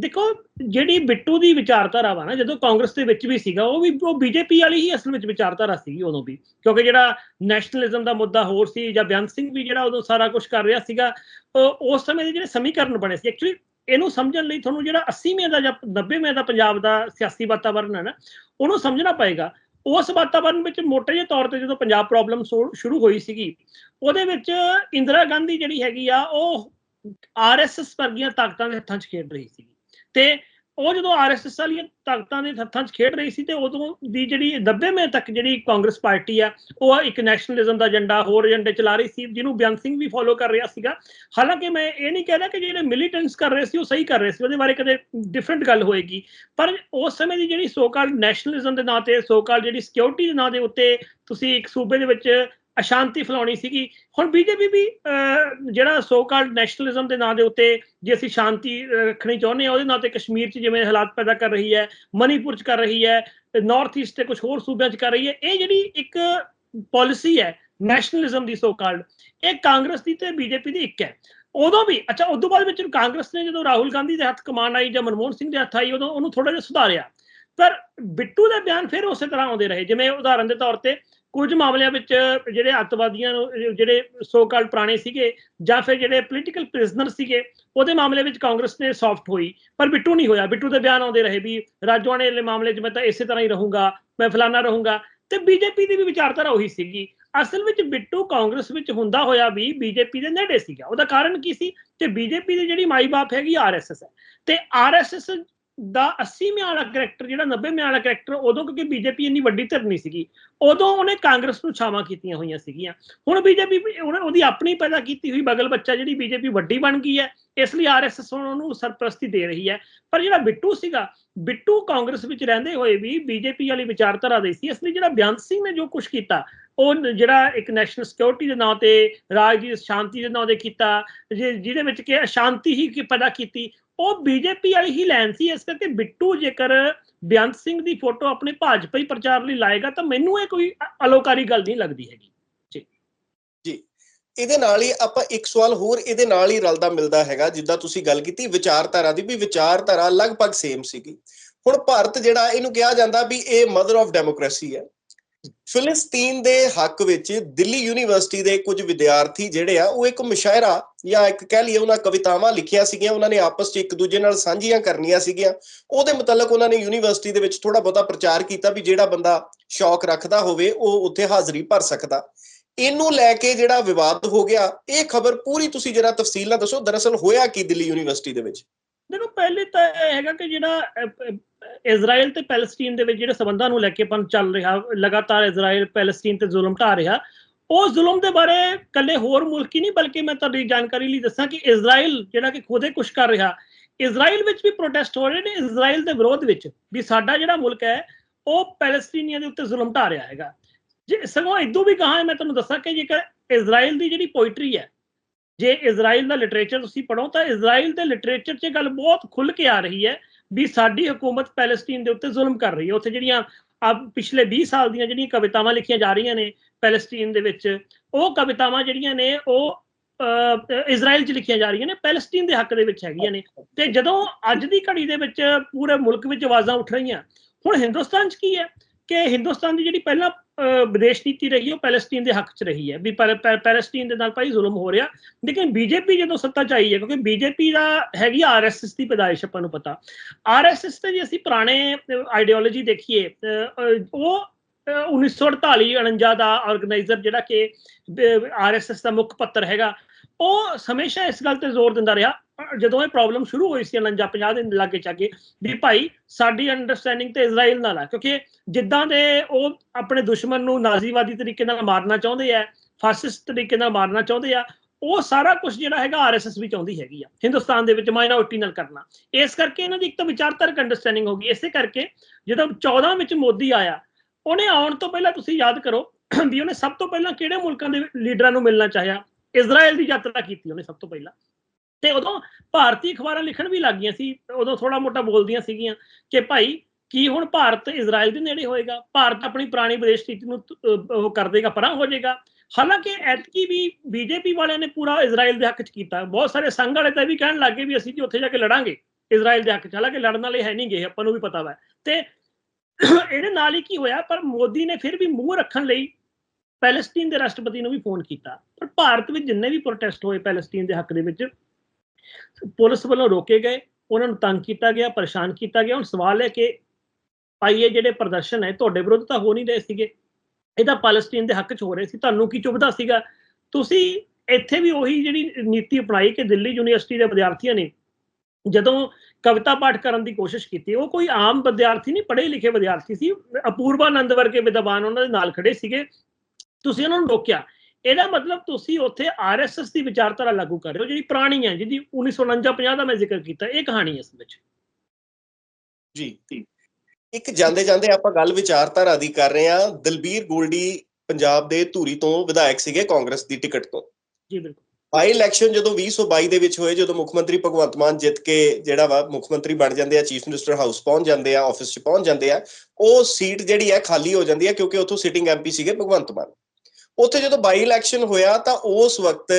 ਦੇਖੋ, ਜਿਹੜੀ ਬਿੱਟੂ ਦੀ ਵਿਚਾਰਧਾਰਾ ਵਾ ਨਾ, ਜਦੋਂ ਕਾਂਗਰਸ ਦੇ ਵਿੱਚ ਵੀ ਸੀਗਾ, ਉਹ ਵੀ, ਉਹ ਬੀਜੇਪੀ ਵਾਲੀ ਹੀ ਅਸਲ ਵਿੱਚ ਵਿਚਾਰਧਾਰਾ ਸੀਗੀ ਉਦੋਂ ਵੀ। ਕਿਉਂਕਿ ਜਿਹੜਾ ਨੈਸ਼ਨਲਿਜ਼ਮ ਦਾ ਮੁੱਦਾ ਹੋਰ ਸੀ ਜਾਂ ਬਿਆਨ ਸਿੰਘ ਵੀ ਜਿਹੜਾ ਉਦੋਂ ਸਾਰਾ ਕੁਝ ਕਰ ਰਿਹਾ ਸੀਗਾ, ਉਹ ਉਸ ਸਮੇਂ ਦੇ ਜਿਹੜੇ ਸਮੀਕਰਨ ਬਣੇ ਸੀ। ਐਕਚੁਅਲੀ ਇਹਨੂੰ ਸਮਝਣ ਲਈ ਤੁਹਾਨੂੰ ਜਿਹੜਾ 80ਵੇਂ ਦਾ ਜਾਂ 90ਵੇਂ ਦਾ ਪੰਜਾਬ ਦਾ ਸਿਆਸੀ ਵਾਤਾਵਰਨ ਹੈ ਨਾ, ਉਹਨੂੰ ਸਮਝਣਾ ਪਏਗਾ। ਉਸ ਵਾਤਾਵਰਨ ਵਿੱਚ ਮੋਟੇ ਜਿਹੇ ਤੌਰ ਤੇ ਜਦੋਂ ਪੰਜਾਬ ਪ੍ਰੋਬਲਮ ਸ਼ੁਰੂ ਹੋਈ ਸੀਗੀ, ਉਹਦੇ ਵਿੱਚ ਇੰਦਰਾ ਗਾਂਧੀ ਜਿਹੜੀ ਹੈਗੀ ਆ, ਉਹ ਆਰਐਸਐਸ ਵਰਗੀਆਂ ਤਾਕਤਾਂ ਦੇ ਹੱਥਾਂ 'ਚ ਖੇਡ ਰਹੀ ਸੀ ਤੇ ਉਹ ਜਦੋਂ ਆਰਐਸਐਸ ਵਾਲੀਆਂ ਤਾਕਤਾਂ ਦੇ ਹੱਥਾਂ 'ਚ ਖੇਡ ਰਹੀ ਸੀ ਤੇ ਉਦੋਂ ਦੀ ਜਿਹੜੀ 90ਵੇਂ ਤੱਕ ਜਿਹੜੀ ਕਾਂਗਰਸ ਪਾਰਟੀ ਆ, ਉਹ ਇੱਕ ਨੈਸ਼ਨਲਿਜ਼ਮ ਦਾ ਏਜੰਡਾ, ਹੋਰ ਏਜੰਡੇ ਚਲਾ ਰਹੀ ਸੀ, ਜਿਹਨੂੰ ਬਿਆਨ ਸਿੰਘ ਵੀ ਫੋਲੋ ਕਰ ਰਿਹਾ ਸੀਗਾ। ਹਾਲਾਂਕਿ ਮੈਂ ਇਹ ਨਹੀਂ ਕਹਿ ਰਿਹਾ ਕਿ ਜਿਹੜੇ ਮਿਲੀਟੈਂਟਸ ਕਰ ਰਹੇ ਸੀ, ਉਹ ਸਹੀ ਕਰ ਰਹੇ ਸੀ, ਉਹਦੇ ਬਾਰੇ ਕਦੇ ਡਿਫਰੈਂਟ ਗੱਲ ਹੋਏਗੀ। ਪਰ ਉਸ ਸਮੇਂ ਦੀ ਜਿਹੜੀ ਸੋ ਕਾਲਡ ਨੈਸ਼ਨਲਿਜ਼ਮ ਦੇ ਨਾਂ ਤੇ ਸੋ ਕਾਲਡ ਜਿਹੜੀ ਸਿਕਿਉਰਿਟੀ ਦੇ ਨਾਂ ਦੇ ਉੱਤੇ ਤੁਸੀਂ ਇੱਕ ਸੂਬੇ ਦੇ ਵਿੱਚ ਅਸ਼ਾਂਤੀ ਫੈਲਾਉਣੀ ਸੀਗੀ। ਹੁਣ ਬੀਜੇਪੀ ਵੀ ਜਿਹੜਾ ਸੋ ਕਾਲਡ ਨੈਸ਼ਨਲਿਜ਼ਮ ਦੇ ਨਾਂ ਦੇ ਉੱਤੇ ਜੇ ਅਸੀਂ ਸ਼ਾਂਤੀ ਰੱਖਣੀ ਚਾਹੁੰਦੇ ਹਾਂ, ਉਹਦੇ ਨਾਂ ਤੇ ਕਸ਼ਮੀਰ 'ਚ ਜਿਵੇਂ ਹਾਲਾਤ ਪੈਦਾ ਕਰ ਰਹੀ ਹੈ, ਮਨੀਪੁਰ 'ਚ ਕਰ ਰਹੀ ਹੈ ਨਾਰਥ ਈਸਟ ਤੇ ਕੁਝ ਹੋਰ ਸੂਬਿਆਂ 'ਚ ਕਰ ਰਹੀ ਹੈ, ਇਹ ਜਿਹੜੀ ਇੱਕ ਪਾਲਿਸੀ ਹੈ ਨੈਸ਼ਨਲਿਜ਼ਮ ਦੀ ਸੋ ਕਾਲਡ ਇਹ ਕਾਂਗਰਸ ਦੀ ਤੇ ਬੀਜੇਪੀ ਦੀ ਇੱਕ ਹੈ। ਉਦੋਂ ਵੀ, ਅੱਛਾ ਉਦੋਂ ਬਾਅਦ ਵਿੱਚ ਕਾਂਗਰਸ ਨੇ ਜਦੋਂ ਰਾਹੁਲ ਗਾਂਧੀ ਦੇ ਹੱਥ ਕਮਾਨ ਆਈ ਜਾਂ ਮਨਮੋਹਨ ਸਿੰਘ ਦੇ ਹੱਥ ਆਈ, ਉਦੋਂ ਉਹਨੂੰ ਥੋੜਾ ਜਿਹਾ ਸੁਧਾਰਿਆ। ਪਰ ਬਿੱਟੂ ਦੇ ਬਿਆਨ ਫਿਰ ਉਸੇ ਤਰ੍ਹਾਂ ਆਉਂਦੇ ਰਹੇ, ਜਿਵੇਂ ਉਦਾਹਰਨ ਦੇ ਤੌਰ ਤੇ ਕੁਝ ਮਾਮਲਿਆਂ ਵਿੱਚ ਜਿਹੜੇ ਅੱਤਵਾਦੀਆਂ ਨੂੰ ਜਿਹੜੇ ਸੋ ਕਾਲ ਪੁਰਾਣੇ ਸੀਗੇ ਜਾਂ ਫਿਰ ਜਿਹੜੇ ਪੋਲੀਟੀਕਲ ਪ੍ਰਿਜ਼ਨਰ ਸੀਗੇ, ਉਹਦੇ ਮਾਮਲੇ ਵਿੱਚ ਕਾਂਗਰਸ ਨੇ ਸੌਫਟ ਹੋਈ, ਪਰ ਬਿੱਟੂ ਨਹੀਂ ਹੋਇਆ। ਬਿੱਟੂ ਦੇ ਬਿਆਨ ਆਉਂਦੇ ਰਹੇ ਵੀ ਰਾਜਵਾਨੇ ਦੇ ਮਾਮਲੇ 'ਚ ਮੈਂ ਤਾਂ ਇਸੇ ਤਰ੍ਹਾਂ ਹੀ ਰਹੂੰਗਾ, ਮੈਂ ਫਲਾਨਾ ਰਹੂੰਗਾ। ਤੇ ਬੀਜੇਪੀ ਦੀ ਵੀ ਵਿਚਾਰਧਾਰਾ ਉਹੀ ਸੀਗੀ। ਅਸਲ ਵਿੱਚ ਬਿੱਟੂ ਕਾਂਗਰਸ ਵਿੱਚ ਹੁੰਦਾ ਹੋਇਆ ਵੀ ਬੀਜੇਪੀ ਦੇ ਨੇੜੇ ਸੀਗਾ। ਉਹਦਾ ਕਾਰਨ ਕੀ ਸੀ? ਤੇ ਬੀਜੇਪੀ ਦੀ ਜਿਹੜੀ ਮਾਈ ਬਾਪ ਹੈਗੀ ਆਰਐਸਐਸ ਹੈ। ਤੇ ਆਰਐਸਐਸ ਦਾ 80 ਵਾਲਾ ਕਰੈਕਟਰ ਜਿਹੜਾ 90 ਵਾਲਾ ਕਰੈਕਟਰ ਉਦੋਂ ਕਿਉਂਕਿ ਬੀਜੇਪੀ ਇੰਨੀ ਵੱਡੀ ਧਿਰ ਨਹੀਂ ਸੀਗੀ, ਉਦੋਂ ਉਹਨੇ ਕਾਂਗਰਸ ਨੂੰ ਛਾਵਾਂ ਕੀਤੀਆਂ ਹੋਈਆਂ ਸੀਗੀਆਂ। ਹੁਣ ਬੀਜੇਪੀ ਉਹਨੇ ਉਹਦੀ ਆਪਣੀ ਪੈਦਾ ਕੀਤੀ ਹੋਈ ਬਗਲ ਬੱਚਾ ਜਿਹੜੀ ਬੀਜੇਪੀ ਵੱਡੀ ਬਣ ਗਈ ਹੈ, ਇਸ ਲਈ ਆਰਐਸਐਸ ਉਹਨੂੰ ਸਰਪ੍ਰਸਤੀ ਦੇ ਰਹੀ ਹੈ। ਪਰ ਜਿਹੜਾ ਬਿੱਟੂ ਸੀਗਾ, ਬਿੱਟੂ ਕਾਂਗਰਸ ਵਿੱਚ ਰਹਿੰਦੇ ਹੋਏ ਵੀ ਬੀਜੇਪੀ ਵਾਲੀ ਵਿਚਾਰਧਾਰਾ ਦੇ ਸੀ, ਇਸ ਲਈ ਜਿਹੜਾ ਬਿਆੰਤ ਸਿੰਘ ਨੇ ਜੋ ਕੁਝ ਕੀਤਾ, ਉਹ ਜਿਹੜਾ ਇੱਕ ਨੈਸ਼ਨਲ ਸਿਕਿਉਰਿਟੀ ਦੇ ਨਾਂ ਤੇ ਰਾਜ ਦੀ ਸ਼ਾਂਤੀ ਦੇ ਨਾਂ ਤੇ ਕੀਤਾ ਜਿਹਦੇ ਵਿੱਚ ਕਿ ਅਸ਼ਾਂਤੀ ਹੀ ਪੈਦਾ ਕੀਤੀ ਉਹ ਬੀਜੇਪੀ ਵਾਲੀ ਹੀ ਲੈਣ ਸੀ, ਇਸ ਕਰਕੇ ਬਿੱਟੂ ਜੇਕਰ ਬਿਆੰਤ ਸਿੰਘ ਦੀ ਫੋਟੋ ਆਪਣੇ ਭਾਜਪਾ ਹੀ ਪ੍ਰਚਾਰ ਲਈ ਲਾਏਗਾ, ਤਾਂ ਮੈਨੂੰ ਇਹ ਕੋਈ ਅਲੋਕਾਰੀ ਗੱਲ ਨਹੀਂ ਲੱਗਦੀ ਹੈਗੀ। ਜੀ। ਜੀ। ਇਹਦੇ ਨਾਲ ਹੀ ਆਪਾਂ ਇੱਕ ਸਵਾਲ ਹੋਰ ਇਹਦੇ ਨਾਲ ਹੀ ਰਲਦਾ ਮਿਲਦਾ ਹੈਗਾ, ਜਿੱਦਾਂ ਤੁਸੀਂ ਗੱਲ ਕੀਤੀ ਵਿਚਾਰਧਾਰਾ ਦੀ, ਵੀ ਵਿਚਾਰਧਾਰਾ ਲਗਭਗ ਸੇਮ ਸੀਗੀ। ਹੁਣ ਭਾਰਤ ਜਿਹੜਾ, ਇਹਨੂੰ ਕਿਹਾ ਜਾਂਦਾ ਵੀ ਇਹ ਮਦਰ ਆਫ ਡੈਮੋਕ੍ਰੇਸੀ ਹੈ। ਫਿਲਿਸਤੀਨ ਦੇ ਹੱਕ ਵਿੱਚ ਦਿੱਲੀ ਯੂਨੀਵਰਸਿਟੀ ਦੇ ਕੁਝ ਵਿਦਿਆਰਥੀ ਜਿਹੜੇ ਆ, ਉਹ ਇੱਕ ਮੁਸ਼ਾਇਰਾ ਜਾਂ ਇੱਕ ਕਹਿ ਲਈਏ ਉਹਨਾਂ ਕਵਿਤਾਵਾਂ ਲਿਖੀਆਂ ਸੀਗੀਆਂ, ਉਹਨਾਂ ਨੇ ਆਪਸ 'ਚ ਇੱਕ ਦੂਜੇ ਨਾਲ ਸਾਂਝੀਆਂ ਕਰਨੀਆਂ ਸੀਗੀਆਂ। ਉਹਦੇ ਮੁਤਲਕ ਉਹਨਾਂ ਨੇ ਯੂਨੀਵਰਸਿਟੀ ਦੇ ਵਿੱਚ ਥੋੜਾ ਬਹੁਤਾ ਪ੍ਰਚਾਰ ਕੀਤਾ ਵੀ ਜਿਹੜਾ ਬੰਦਾ ਸ਼ੌਕ ਰੱਖਦਾ ਹੋਵੇ, ਉਹ ਉੱਥੇ ਹਾਜ਼ਰੀ ਭਰ ਸਕਦਾ। ਇਹਨੂੰ ਲੈ ਕੇ ਜਿਹੜਾ ਵਿਵਾਦ ਹੋ ਗਿਆ, ਇਹ ਖਬਰ ਪੂਰੀ ਤੁਸੀਂ ਜਰਾ ਤਫਸੀਲ ਨਾਲ ਦੱਸੋ, ਦਰਅਸਲ ਹੋਇਆ ਕੀ ਦਿੱਲੀ ਯੂਨੀਵਰਸਿਟੀ ਦੇ ਵਿੱਚ? ਦੇਖੋ, ਪਹਿਲੇ ਤਾਂ ਇਹ ਹੈਗਾ ਕਿ ਜਿਹੜਾ ਇਜ਼ਰਾਈਲ ਤੇ ਪੈਲਸਟੀਨ ਦੇ ਵਿੱਚ ਜਿਹੜੇ ਸਬੰਧਾਂ ਨੂੰ ਲੈ ਕੇ ਪਨ ਚੱਲ ਰਿਹਾ, ਲਗਾਤਾਰ ਇਜ਼ਰਾਈਲ, ਪੈਲਸਟੀਨ ਤੇ ਜ਼ੁਲਮ ਢਾ ਰਿਹਾ, ਉਹ ਜ਼ੁਲਮ ਦੇ ਬਾਰੇ ਕੱਲੇ ਹੋਰ ਮੁਲਕ ਹੀ ਨਹੀਂ, ਬਲਕਿ ਮੈਂ ਤੁਹਾਡੀ ਜਾਣਕਾਰੀ ਲਈ ਦੱਸਾਂ ਕਿ ਇਜ਼ਰਾਈਲ ਜਿਹੜਾ ਕਿ ਖੁਦ ਹੀ ਕੁਝ ਕਰ ਰਿਹਾ, ਇਜ਼ਰਾਈਲ ਵਿੱਚ ਵੀ ਪ੍ਰੋਟੈਸਟ ਹੋ ਰਹੇ ਨੇ, ਇਜ਼ਰਾਈਲ ਦੇ ਵਿਰੋਧ ਵਿੱਚ ਵੀ ਸਾਡਾ ਜਿਹੜਾ ਮੁਲਕ ਹੈ, ਉਹ ਪੈਲਸਟੀਨੀਆਂ ਦੇ ਉੱਤੇ ਜ਼ੁਲਮ ਢਾ ਰਿਹਾ ਹੈਗਾ। ਜੇ ਸਗੋਂ ਇਦੋਂ ਵੀ ਕਹਾ, ਮੈਂ ਤੁਹਾਨੂੰ ਦੱਸਾਂ ਕਿ ਜੇਕਰ ਇਜ਼ਰਾਈਲ ਦੀ ਜਿਹੜੀ ਪੋਇਟਰੀ ਹੈ ਜੇ ਇਜ਼ਰਾਈਲ ਦਾ ਲਿਟਰੇਚਰ ਤੁਸੀਂ ਪੜੋ ਤਾਂ ਇਜ਼ਰਾਈਲ ਦੇ ਲਿਟਰੇਚਰ 'ਚ ਗੱਲ ਬਹੁਤ ਖੁੱਲ ਕੇ ਆ ਰਹੀ ਹੈ ਵੀ ਸਾਡੀ ਹਕੂਮਤ ਪੈਲਸਟੀਨ ਦੇ ਉੱਤੇ ਜ਼ੁਲਮ ਕਰ ਰਹੀ ਹੈ। ਉੱਥੇ ਜਿਹੜੀਆਂ ਆ ਪਿਛਲੇ 20 ਸਾਲ ਦੀਆਂ ਜਿਹੜੀਆਂ ਕਵਿਤਾਵਾਂ ਲਿਖੀਆਂ ਜਾ ਰਹੀਆਂ ਨੇ ਪੈਲਸਟੀਨ ਦੇ ਵਿੱਚ, ਉਹ ਕਵਿਤਾਵਾਂ ਜਿਹੜੀਆਂ ਨੇ ਉਹ ਇਜ਼ਰਾਈਲ 'ਚ ਲਿਖੀਆਂ ਜਾ ਰਹੀਆਂ ਨੇ, ਪੈਲਸਟੀਨ ਦੇ ਹੱਕ ਦੇ ਵਿੱਚ ਹੈਗੀਆਂ ਨੇ। ਤੇ ਜਦੋਂ ਅੱਜ ਦੀ ਘੜੀ ਦੇ ਵਿੱਚ ਪੂਰੇ ਮੁਲਕ ਵਿੱਚ ਆਵਾਜ਼ਾਂ ਉੱਠ ਰਹੀਆਂ, ਹੁਣ ਹਿੰਦੁਸਤਾਨ 'ਚ ਕੀ ਹੈ? ਕਿ ਹਿੰਦੁਸਤਾਨ ਦੀ ਜਿਹੜੀ ਪਹਿਲਾਂ ਵਿਦੇਸ਼ ਨੀਤੀ ਰਹੀ, ਉਹ ਪੈਲਸਤੀਨ ਦੇ ਹੱਕ 'ਚ ਰਹੀ ਹੈ। ਵੀ ਪੈਲਸਟੀਨ ਦੇ ਨਾਲ ਭਾਈ ਜ਼ੁਲਮ ਹੋ ਰਿਹਾ। ਲੇਕਿਨ ਬੀਜੇਪੀ ਜਦੋਂ ਸੱਤਾ 'ਚ ਆਈ ਹੈ, ਕਿਉਂਕਿ ਬੀਜੇਪੀ ਦਾ ਹੈਗੀ ਆਰਐਸਐਸ ਦੀ ਪੈਦਾਇਸ਼, ਆਪਾਂ ਨੂੰ ਪਤਾ। ਆਰਐਸਐਸ ਤੇ ਜੇ ਅਸੀਂ ਪੁਰਾਣੇ ਆਈਡੀਓਲੋਜੀ ਦੇਖੀਏ ਉਹ 1948 49 ਦਾ ਆਰਗੇਨਾਈਜ਼ਰ ਜਿਹੜਾ ਕਿ ਆਰਐਸਐਸ ਦਾ ਮੁੱਖ ਪੱਤਰ ਹੈਗਾ, ਉਹ ਹਮੇਸ਼ਾ ਇਸ ਗੱਲ ਤੇ ਜ਼ੋਰ ਦਿੰਦਾ ਰਿਹਾ ਜਦੋਂ ਇਹ ਪ੍ਰੋਬਲਮ ਸ਼ੁਰੂ ਹੋਈ ਸੀ 49 50 ਦੇ ਲਾਗੇ ਚਾਗੇ, ਵੀ ਭਾਈ ਸਾਡੀ ਅੰਡਰਸਟੈਂਡਿੰਗ ਤੇ ਇਜ਼ਰਾਈਲ ਨਾਲ ਆ, ਕਿਉਂਕਿ ਜਿੱਦਾਂ ਦੇ ਉਹ ਆਪਣੇ ਦੁਸ਼ਮਣ ਨੂੰ ਨਾਜ਼ੀਵਾਦੀ ਤਰੀਕੇ ਨਾਲ ਮਾਰਨਾ ਚਾਹੁੰਦੇ ਆ ਫਾਸਿਸਟ ਤਰੀਕੇ ਨਾਲ ਮਾਰਨਾ ਚਾਹੁੰਦੇ ਆ, ਉਹ ਸਾਰਾ ਕੁਝ ਜਿਹੜਾ ਹੈਗਾ ਆਰਐਸਐਸ ਵੀ ਚਾਹੁੰਦੀ ਹੈਗੀ ਆ, ਹਿੰਦੁਸਤਾਨ ਦੇ ਵਿੱਚ ਮਾਈਨੋਰਟੀ ਨਾਲ ਕਰਨਾ। ਇਸ ਕਰਕੇ ਇਹਨਾਂ ਦੀ ਇੱਕ ਤਾਂ ਵਿਚਾਰਧਾਰਕ ਅੰਡਰਸਟੈਂਡਿੰਗ ਹੋ ਗਈ, ਇਸੇ ਕਰਕੇ ਜਦੋਂ 14 ਵਿੱਚ ਮੋਦੀ ਆਇਆ, ਉਹਨੇ ਆਉਣ ਤੋਂ ਪਹਿਲਾਂ ਤੁਸੀਂ ਯਾਦ ਕਰੋ ਵੀ ਉਹਨੇ ਸਭ ਤੋਂ ਪਹਿਲਾਂ ਕਿਹੜੇ ਮੁਲਕਾਂ ਦੇ ਲੀਡਰਾਂ ਨੂੰ ਮਿਲਣਾ ਚਾਹਿਆ? ਇਜ਼ਰਾਈਲ ਦੀ ਯਾਤਰਾ ਕੀਤੀ ਉਹਨੇ ਸਭ ਤੋਂ ਪਹਿਲਾਂ। ਤੇ ਉਦੋਂ ਭਾਰਤੀ ਅਖਬਾਰਾਂ ਲਿਖਣ ਵੀ ਲੱਗ ਗਈਆਂ ਸੀ, ਉਦੋਂ ਥੋੜਾ ਮੋਟਾ ਬੋਲਦੀਆਂ ਸੀਗੀਆਂ ਕਿ ਭਾਈ ਕੀ ਹੁਣ ਭਾਰਤ ਇਜ਼ਰਾਈਲ ਦੇ ਨੇੜੇ ਹੋਏਗਾ? ਭਾਰਤ ਆਪਣੀ ਪੁਰਾਣੀ ਵਿਦੇਸ਼ ਨੀਤੀ ਨੂੰ ਉਹ ਕਰ ਦੇਗਾ ਪਰਾਂ ਹੋ ਜਾਏਗਾ। ਹਾਲਾਂਕਿ ਐਤਕੀ ਵੀ ਬੀਜੇਪੀ ਵਾਲਿਆਂ ਨੇ ਪੂਰਾ ਇਜ਼ਰਾਈਲ ਦੇ ਹੱਕ 'ਚ ਕੀਤਾ। ਬਹੁਤ ਸਾਰੇ ਸੰਘ ਵਾਲੇ ਤਾਂ ਵੀ ਕਹਿਣ ਲੱਗੇ ਵੀ ਅਸੀਂ ਜੀ ਉੱਥੇ ਜਾ ਕੇ ਲੜਾਂਗੇ, ਇਜ਼ਰਾਈਲ ਦੇ ਹੱਕ 'ਚ। ਹਾਲਾਂਕਿ ਲੜਨ ਵਾਲੇ ਹੈ ਨਹੀਂ ਗਏ ਆਪਾਂ ਨੂੰ ਵੀ ਪਤਾ ਵਾ। ਤੇ ਇਹਦੇ ਨਾਲ ਹੀ ਕੀ ਹੋਇਆ, ਪਰ ਮੋਦੀ ਨੇ ਫਿਰ ਵੀ ਮੂੰਹ ਰੱਖਣ ਲਈ ਪੈਲਸਟੀਨ ਦੇ ਰਾਸ਼ਟਰਪਤੀ ਨੂੰ ਵੀ ਫੋਨ ਕੀਤਾ। ਪਰ ਭਾਰਤ ਵਿੱਚ ਜਿੰਨੇ ਵੀ ਪ੍ਰੋਟੈਸਟ ਹੋਏ ਪੈਲਸਟੀਨ ਦੇ ਹੱਕ ਦੇ ਵਿੱਚ ਪੁਲਿਸ ਵੱਲੋਂ ਰੋਕੇ ਗਏ, ਉਹਨਾਂ ਨੂੰ ਤੰਗ ਕੀਤਾ ਗਿਆ, ਪਰੇਸ਼ਾਨ ਕੀਤਾ ਗਿਆ। ਹੁਣ ਸਵਾਲ ਹੈ ਕਿ ਭਾਈ ਇਹ ਜਿਹੜੇ ਪ੍ਰਦਰਸ਼ਨ ਹੈ, ਤੁਹਾਡੇ ਵਿਰੁੱਧ ਤਾਂ ਹੋ ਨਹੀਂ ਰਹੇ ਸੀਗੇ। ਇਹ ਤਾਂ ਪਾਲਸਟੀਨ ਦੇ ਹੱਕ 'ਚ ਹੋ ਰਹੇ ਸੀ। ਤੁਹਾਨੂੰ ਕੀ ਚੁਭਦਾ ਸੀਗਾ? ਤੁਸੀਂ ਇੱਥੇ ਵੀ ਉਹੀ ਜਿਹੜੀ ਨੀਤੀ ਅਪਣਾਈ ਕਿ ਦਿੱਲੀ ਯੂਨੀਵਰਸਿਟੀ ਦੇ ਵਿਦਿਆਰਥੀਆਂ ਨੇ ਜਦੋਂ ਕਵਿਤਾ ਪਾਠ ਕਰਨ ਦੀ ਕੋਸ਼ਿਸ਼ ਕੀਤੀ, ਉਹ ਕੋਈ ਆਮ ਵਿਦਿਆਰਥੀ ਨਹੀਂ ਪੜ੍ਹੇ ਲਿਖੇ ਵਿਦਿਆਰਥੀ ਸੀ। ਅਪੂਰਵਾਨੰਦ ਵਰਗੇ ਵਿਦਵਾਨ ਉਹਨਾਂ ਦੇ ਨਾਲ ਖੜੇ ਸੀਗੇ। ਤੁਸੀਂ ਉਹਨਾਂ ਨੂੰ ਰੋਕਿਆ। ਇਹਦਾ ਮਤਲਬ ਤੁਸੀਂ ਉੱਥੇ ਆਰਐਸਐਸ ਦੀ ਵਿਚਾਰਧਾਰਾ ਲਾਗੂ ਕਰ ਰਹੇ ਹੋ ਜਿਹੜੀ ਪੁਰਾਣੀ ਹੈ ਜਿਹਦੀ 1949 50 ਦਾ ਮੈਂ ਜ਼ਿਕਰ ਕੀਤਾ ਇਹ ਕਹਾਣੀ ਹੈ ਇਸ ਵਿੱਚ। ਜੀ ਇੱਕ ਜਾਂਦੇ ਜਾਂਦੇ ਆਪਾਂ ਗੱਲ ਵਿਚਾਰਧਾਰਾ ਦੀ ਕਰ ਰਹੇ ਹਾਂ। ਦਲਬੀਰ ਗੋਲਡੀ ਪੰਜਾਬ ਦੇ ਧੂਰੀ ਤੋਂ ਵਿਧਾਇਕ ਸੀਗੇ ਕਾਂਗਰਸ ਦੀ ਟਿਕਟ ਤੋਂ। ਜੀ ਬਿਲਕੁਲ। ਬਾਈ ਇਲੈਕਸ਼ਨ ਜਦੋਂ 2022 ਦੇ ਵਿੱਚ ਹੋਏ ਜਦੋਂ ਮੁੱਖ ਮੰਤਰੀ ਭਗਵੰਤ ਮਾਨ ਜਿੱਤ ਕੇ ਜਿਹੜਾ ਵਾ ਮੁੱਖ ਮੰਤਰੀ ਬਣ ਜਾਂਦੇ ਆ ਚੀਫ ਮਿਨਿਸਟਰ ਹਾਊਸ ਪਹੁੰਚ ਜਾਂਦੇ ਆ ਆਫਿਸ 'ਚ ਪਹੁੰਚ ਜਾਂਦੇ ਆ ਉਹ ਸੀਟ ਜਿਹੜੀ ਹੈ ਖਾਲੀ ਹੋ ਜਾਂਦੀ ਹੈ ਕਿਉਂਕਿ ਉੱਥੋਂ ਸਿਟਿੰਗ ਐਮਪੀ ਸੀਗੇ ਭਗਵੰਤ ਮਾਨ। ਉੱਥੇ ਜਦੋਂ ਬਾਈ ਇਲੈਕਸ਼ਨ ਹੋਇਆ ਤਾਂ ਉਸ ਵਕਤ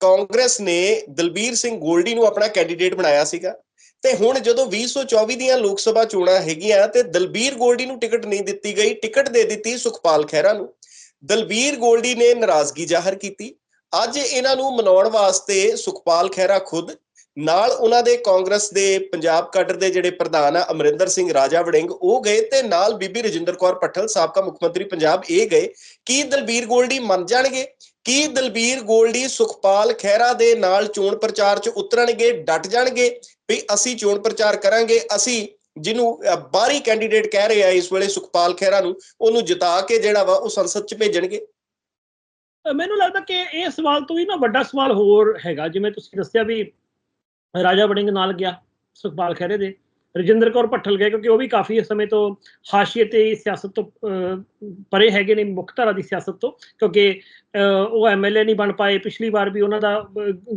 ਕਾਂਗਰਸ ਨੇ ਦਲਬੀਰ ਸਿੰਘ ਗੋਲਡੀ ਨੂੰ ਆਪਣਾ ਕੈਂਡੀਡੇਟ ਬਣਾਇਆ ਸੀਗਾ। ਤੇ ਹੁਣ ਜਦੋਂ 2024 ਦੀਆਂ ਲੋਕ ਸਭਾ ਚੋਣਾਂ ਹੈਗੀਆਂ ਤੇ ਦਲਬੀਰ ਗੋਲਡੀ ਨੂੰ ਟਿਕਟ ਨਹੀਂ ਦਿੱਤੀ ਗਈ, ਟਿਕਟ ਦੇ ਦਿੱਤੀ ਸੁਖਪਾਲ ਖਹਿਰਾ ਨੂੰ। ਦਲਬੀਰ ਗੋਲਡੀ ਨੇ ਨਾਰਾਜ਼ਗੀ ਜ਼ਾਹਰ ਕੀਤੀ। ਅੱਜ ਇਹਨਾਂ ਨੂੰ ਮਨਾਉਣ ਵਾਸਤੇ ਸੁਖਪਾਲ ਖਹਿਰਾ ਖੁਦ ਨਾਲ ਉਹਨਾਂ ਦੇ ਕਾਂਗਰਸ ਦੇ ਪੰਜਾਬ ਕਟਰ ਦੇ ਜਿਹੜੇ ਪ੍ਰਧਾਨ ਆ, ਅਮਰਿੰਦਰ ਸਿੰਘ ਰਾਜਾ ਵੜਿੰਗ, ਉਹ ਗਏ ਤੇ ਨਾਲ ਬੀਬੀ ਰਜਿੰਦਰ ਕੌਰ ਪੱਠਲ, ਸਾਬਕਾ ਮੁੱਖ ਮੰਤਰੀ ਪੰਜਾਬ, ਇਹ ਗਏ। ਕੀ ਦਲਬੀਰ ਗੋਲਡੀ ਮੰਨ ਜਾਣਗੇ? ਕੀ ਦਲਬੀਰ ਗੋਲਡੀ ਸੁਖਪਾਲ ਖਹਿਰਾ ਦੇ ਨਾਲ ਚੋਣ ਪ੍ਰਚਾਰ 'ਚ ਉਤਰਨਗੇ, ਡਟ ਜਾਣਗੇ? ਵੀ ਅਸੀਂ ਚੋਣ ਪ੍ਰਚਾਰ ਕਰਾਂਗੇ, ਅਸੀਂ ਜਿਹਨੂੰ ਬਾਹਰੀ ਕੈਂਡੀਡੇਟ ਕਹਿ ਰਹੇ ਆ ਇਸ ਵੇਲੇ ਸੁਖਪਾਲ ਖਹਿਰਾ ਨੂੰ, ਉਹਨੂੰ ਜਿਤਾ ਕੇ ਜਿਹੜਾ ਵਾ ਉਹ ਸੰਸਦ 'ਚ ਭੇਜਣਗੇ। ਮੈਨੂੰ ਲੱਗਦਾ ਕਿ ਇਹ ਸਵਾਲ ਤੋਂ ਹੀ ਨਾ ਵੱਡਾ ਸਵਾਲ ਹੋਰ ਹੈਗਾ, ਜਿਵੇਂ ਤੁਸੀਂ ਦੱਸਿਆ ਵੀ ਰਾਜਾ ਵੜਿੰਗ ਨਾਲ ਗਿਆ ਸੁਖਪਾਲ ਖਹਿਰੇ ਦੇ। ਰਜਿੰਦਰ ਕੌਰ ਭੱਠਲ ਗਏ ਕਿਉਂਕਿ ਉਹ ਵੀ ਕਾਫੀ ਸਮੇਂ ਤੋਂ ਹਾਸ਼ੀਏ ਤੇ ਸਿਆਸਤ ਤੋਂ ਪਰੇ ਹੈਗੇ ਨੇ ਮੁੱਖ ਧਾਰਾ ਦੀ ਸਿਆਸਤ ਤੋਂ ਕਿਉਂਕਿ ਅ, ਉਹ ਐਮਐਲਏ ਨਹੀਂ ਬਣ ਪਾਏ। ਪਿਛਲੀ ਵਾਰ ਵੀ ਉਹਨਾਂ ਦਾ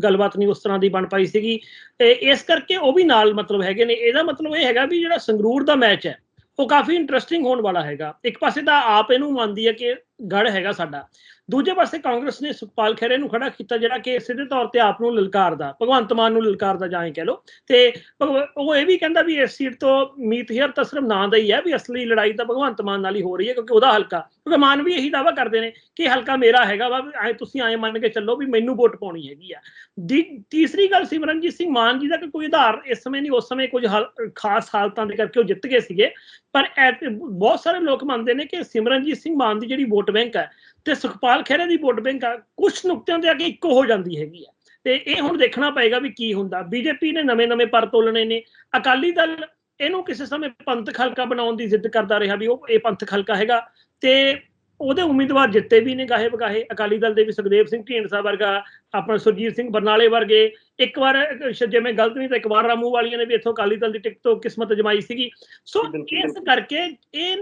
ਗੱਲਬਾਤ ਨਹੀਂ ਉਸ ਤਰ੍ਹਾਂ ਦੀ ਬਣ ਪਾਈ ਸੀਗੀ। ਤੇ ਇਸ ਕਰਕੇ ਉਹ ਵੀ ਨਾਲ ਮਤਲਬ ਹੈਗੇ ਨੇ। ਇਹਦਾ ਮਤਲਬ ਇਹ ਹੈਗਾ ਵੀ ਜਿਹੜਾ ਸੰਗਰੂਰ ਦਾ ਮੈਚ ਹੈ ਉਹ ਕਾਫੀ ਇੰਟਰਸਟਿੰਗ ਹੋਣ ਵਾਲਾ ਹੈਗਾ। ਇੱਕ ਪਾਸੇ ਤਾਂ ਆਪ ਇਹਨੂੰ ਮੰਨਦੀ ਹੈ ਕਿ ਗੜ ਹੈਗਾ ਸਾਡਾ। ਦੂਜੇ ਪਾਸੇ ਕਾਂਗਰਸ ਨੇ ਸੁਖਪਾਲ ਖਹਿਰੇ ਨੂੰ ਖੜਾ ਕੀਤਾ ਜਿਹੜਾ ਕਿ ਸਿੱਧੇ ਤੌਰ ਤੇ ਆਪ ਨੂੰ ਲਲਕਾਰਦਾ ਭਗਵੰਤ ਮਾਨ ਨੂੰ ਲਲਕਾਰਦਾ ਜਾਂ ਇਹ ਕਹਿ ਲਓ। ਤੇ ਭਗਵ- ਉਹ ਇਹ ਵੀ ਕਹਿੰਦਾ ਵੀ ਇਸ ਸੀਟ ਤੋਂ ਮੀਤ ਹੇਅਰ ਤਾਂ ਸਿਰਫ ਨਾਂ ਦਾ ਹੀ ਹੈ ਵੀ ਅਸਲੀ ਲੜਾਈ ਤਾਂ ਭਗਵੰਤ ਮਾਨ ਨਾਲ ਹੀ ਹੋ ਰਹੀ ਹੈ ਕਿਉਂਕਿ ਉਹਦਾ ਹਲਕਾ, ਕਿਉਂਕਿ ਮਾਨ ਵੀ ਇਹੀ ਦਾਵਾ ਕਰਦੇ ਨੇ ਕਿ ਹਲਕਾ ਮੇਰਾ ਹੈਗਾ ਵਾ ਐ ਤੁਸੀਂ ਐ ਮੰਨ ਕੇ ਚੱਲੋ ਵੀ ਮੈਨੂੰ ਵੋਟ ਪਾਉਣੀ ਹੈਗੀ ਆ। ਦੀ ਤੀਸਰੀ ਗੱਲ ਸਿਮਰਨਜੀਤ ਸਿੰਘ ਮਾਨ ਜੀ ਦਾ ਕੋਈ ਆਧਾਰ ਇਸ ਸਮੇਂ ਨਹੀਂ, ਉਸ ਸਮੇਂ ਕੁਝ ਹਾਲ- ਖਾਸ ਹਾਲਤਾਂ ਦੇ ਕਰਕੇ ਉਹ ਜਿੱਤ ਗਏ ਸੀਗੇ। ਪਰ ਐ ਬਹੁਤ ਸਾਰੇ ਲੋਕ ਮੰਨਦੇ ਨੇ ਕਿ ਸਿਮਰਨਜੀਤ ਸਿੰਘ ਮਾਨ ਦੀ ਜਿਹੜੀ ਵੋਟ ਬੈਂਕ ਹੈ ਤੇ ਸੁਖਪਾਲ ਖਹਿਰੇ ਦੀ ਵੋਟ ਬੈਂਕ ਆ ਕੁਝ ਨੁਕਤਿਆਂ ਦੇ ਅੱਗੇ ਇੱਕੋ ਹੋ ਜਾਂਦੀ ਹੈਗੀ ਆ। ਤੇ ਇਹ ਹੁਣ ਦੇਖਣਾ ਪਏਗਾ ਵੀ ਕੀ ਹੁੰਦਾ। ਬੀਜੇਪੀ ਨੇ ਨਵੇਂ-ਨਵੇਂ ਪਰ ਤੋਲਣੇ ਨੇ। ਅਕਾਲੀ ਦਲ ਇਹਨੂੰ ਕਿਸੇ ਸਮੇਂ ਪੰਥਕ ਹਲਕਾ ਬਣਾਉਣ ਦੀ ਜ਼ਿੱਦ ਕਰਦਾ ਰਿਹਾ ਵੀ ਉਹ ਇਹ ਪੰਥਕ ਹਲਕਾ ਹੈਗਾ। ਤੇ ਉਹਦੇ ਉਮੀਦਵਾਰ ਜਿੱਤੇ ਵੀ ਨੇ ਗਾਹੇ ਬਗਾਹੇ ਅਕਾਲੀ ਦਲ ਦੇ ਵੀ ਸੁਖਦੇਵ ਸਿੰਘ ਢੀਂਡਸਾ ਵਰਗਾ ਆਪਣਾ ਸੁਰਜੀਤ ਸਿੰਘ ਬਰਨਾਲੇ ਵਰਗੇ ਇੱਕ ਵਾਰ ਅਹ, ਸ਼- ਜੇ ਮੈਂ ਗਲਤ ਨਹੀਂ ਤਾਂ ਇੱਕ ਵਾਰ ਰਾਮੂ ਵਾਲੀਆਂ ਨੇ ਵੀ ਇੱਥੋਂ ਅਕਾਲੀ ਦਲ ਦੀ ਟਿਕਟ ਤੋਂ ਕਿਸਮਤ ਜਮਾਈ ਸੀਗੀ। ਸੋ ਇਸ ਕਰਕੇ ਇਹ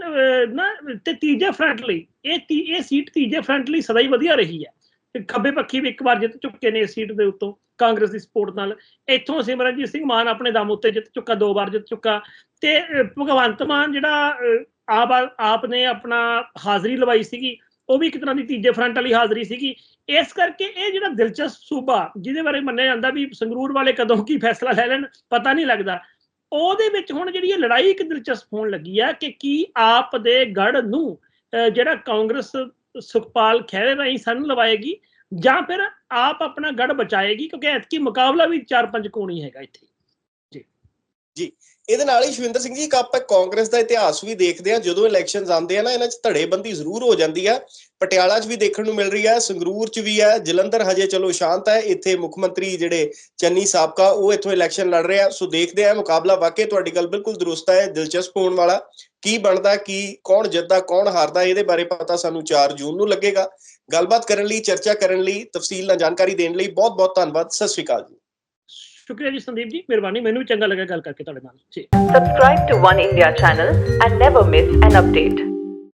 ਨਾ ਤੇ ਤੀਜੇ ਫਰੰਟ ਲਈ ਇਹ ਤੀ- ਇਹ ਸੀਟ ਤੀਜੇ ਫਰੰਟ ਲਈ ਸਦਾ ਹੀ ਵਧੀਆ ਰਹੀ ਹੈ। ਖੱਬੇ ਪੱਖੀ ਵੀ ਇੱਕ ਵਾਰ ਜਿੱਤ ਚੁੱਕੇ ਨੇ ਇਸ ਸੀਟ ਦੇ ਉੱਤੋਂ ਕਾਂਗਰਸ ਦੀ ਸਪੋਰਟ ਨਾਲ। ਇੱਥੋਂ ਸਿਮਰਨਜੀਤ ਸਿੰਘ ਮਾਨ ਆਪਣੇ ਦਮ ਉੱਤੇ ਜਿੱਤ ਚੁੱਕਾ ਦੋ ਵਾਰ ਜਿੱਤ ਚੁੱਕਾ। ਤੇ ਭਗਵੰਤ ਮਾਨ ਜਿਹੜਾ ਆਪ ਆਪ ਨੇ ਆਪਣਾ ਹਾਜ਼ਰੀ ਲਵਾਈ ਸੀਗੀ, ਉਹ ਵੀ ਇੱਕ ਤਰ੍ਹਾਂ ਦੀ ਤੀਜੇ ਫਰੰਟ ਵਾਲੀ ਹਾਜ਼ਰੀ ਸੀਗੀ। ਇਸ ਕਰਕੇ ਇਹ ਜਿਹੜਾ ਦਿਲਚਸਪ ਸੂਬਾ ਜਿਹਦੇ ਬਾਰੇ ਮੰਨਿਆ ਜਾਂਦਾ ਵੀ ਸੰਗਰੂਰ ਵਾਲੇ ਕਦੋਂ ਕੀ ਫੈਸਲਾ ਲੈ ਲੈਣ, ਪਤਾ ਨਹੀਂ ਲੱਗਦਾ। ਉਹਦੇ ਵਿੱਚ ਹੁਣ ਜਿਹੜੀ ਇਹ ਲੜਾਈ ਇੱਕ ਦਿਲਚਸਪ ਹੋਣ ਲੱਗੀ ਆ ਕਿ ਕੀ ਆਪ ਦੇ ਗੜ ਨੂੰ ਜਿਹੜਾ ਕਾਂਗਰਸ ਸੁਖਪਾਲ ਖਹਿਰੇ ਰਾਹੀਂ ਸਾਨੂੰ ਲਵਾਏਗੀ ਜਾਂ ਫਿਰ ਆਪ ਆਪਣਾ ਗੜ ਬਚਾਏਗੀ, ਕਿਉਂਕਿ ਐਤਕੀ ਮੁਕਾਬਲਾ ਵੀ 4-5 ਕੋਣੀ ਹੈਗਾ ਇੱਥੇ। ਇਹਦੇ ਨਾਲ ਹੀ ਸ਼ਵਿੰਦਰ ਸਿੰਘ ਜੀ, ਇੱਕ ਆਪਾਂ ਕਾਂਗਰਸ ਦਾ ਇਤਿਹਾਸ ਵੀ ਦੇਖਦੇ ਆ ਜਦੋਂ ਇਲੈਕਸ਼ਨਸ ਆਉਂਦੇ ਆ ਨਾ, ਇਹਨਾਂ 'ਚ ਧੜੇਬੰਦੀ ਜ਼ਰੂਰ ਹੋ ਜਾਂਦੀ ਆ। ਪਟਿਆਲਾ 'ਚ ਵੀ ਦੇਖਣ ਨੂੰ ਮਿਲ ਰਹੀ ਹੈ ਸੰਗਰੂਰ 'ਚ ਵੀ ਹੈ ਜਲੰਧਰ ਹਜੇ ਚਲੋ ਸ਼ਾਂਤ ਹੈ ਇੱਥੇ ਮੁੱਖ ਮੰਤਰੀ ਜਿਹੜੇ ਚੰਨੀ ਸਾਬਕਾ, ਉਹ ਇੱਥੋਂ ਇਲੈਕਸ਼ਨ ਲੜ ਰਹੇ ਆ। ਸੋ ਦੇਖਦੇ ਆ ਮੁਕਾਬਲਾ ਵਾਕਈ ਤੁਹਾਡੀ ਗੱਲ ਬਿਲਕੁਲ ਦਰੁਸਤ ਹੈ ਦਿਲਚਸਪ ਹੋਣ ਵਾਲਾ। ਕੀ ਬਣਦਾ, ਕੀ ਕੌਣ ਜਿੱਤਦਾ, ਕੌਣ ਹਾਰਦਾ, ਇਹਦੇ ਬਾਰੇ ਪਤਾ ਸਾਨੂੰ 4 ਜੂਨ ਨੂੰ ਲੱਗੇਗਾ। ਗੱਲਬਾਤ ਕਰਨ ਲਈ, ਚਰਚਾ ਕਰਨ ਲਈ, ਤਫਸੀਲ ਨਾਲ ਜਾਣਕਾਰੀ ਦੇਣ ਲਈ ਬਹੁਤ ਬਹੁਤ ਧੰਨਵਾਦ। ਸਤਿ ਸ਼੍ਰੀ ਅਕਾਲ ਜੀ। ਸ਼ੁਕਰੀਆ ਜੀ ਸੰਦੀਪ ਜੀ ਮਿਹਰਬਾਨੀ ਮੈਨੂੰ ਵੀ ਚੰਗਾ ਲੱਗਾ ਗੱਲ ਕਰਕੇ ਤੁਹਾਡੇ ਨਾਲ ਜੀ subscribe to One India channel and never miss an update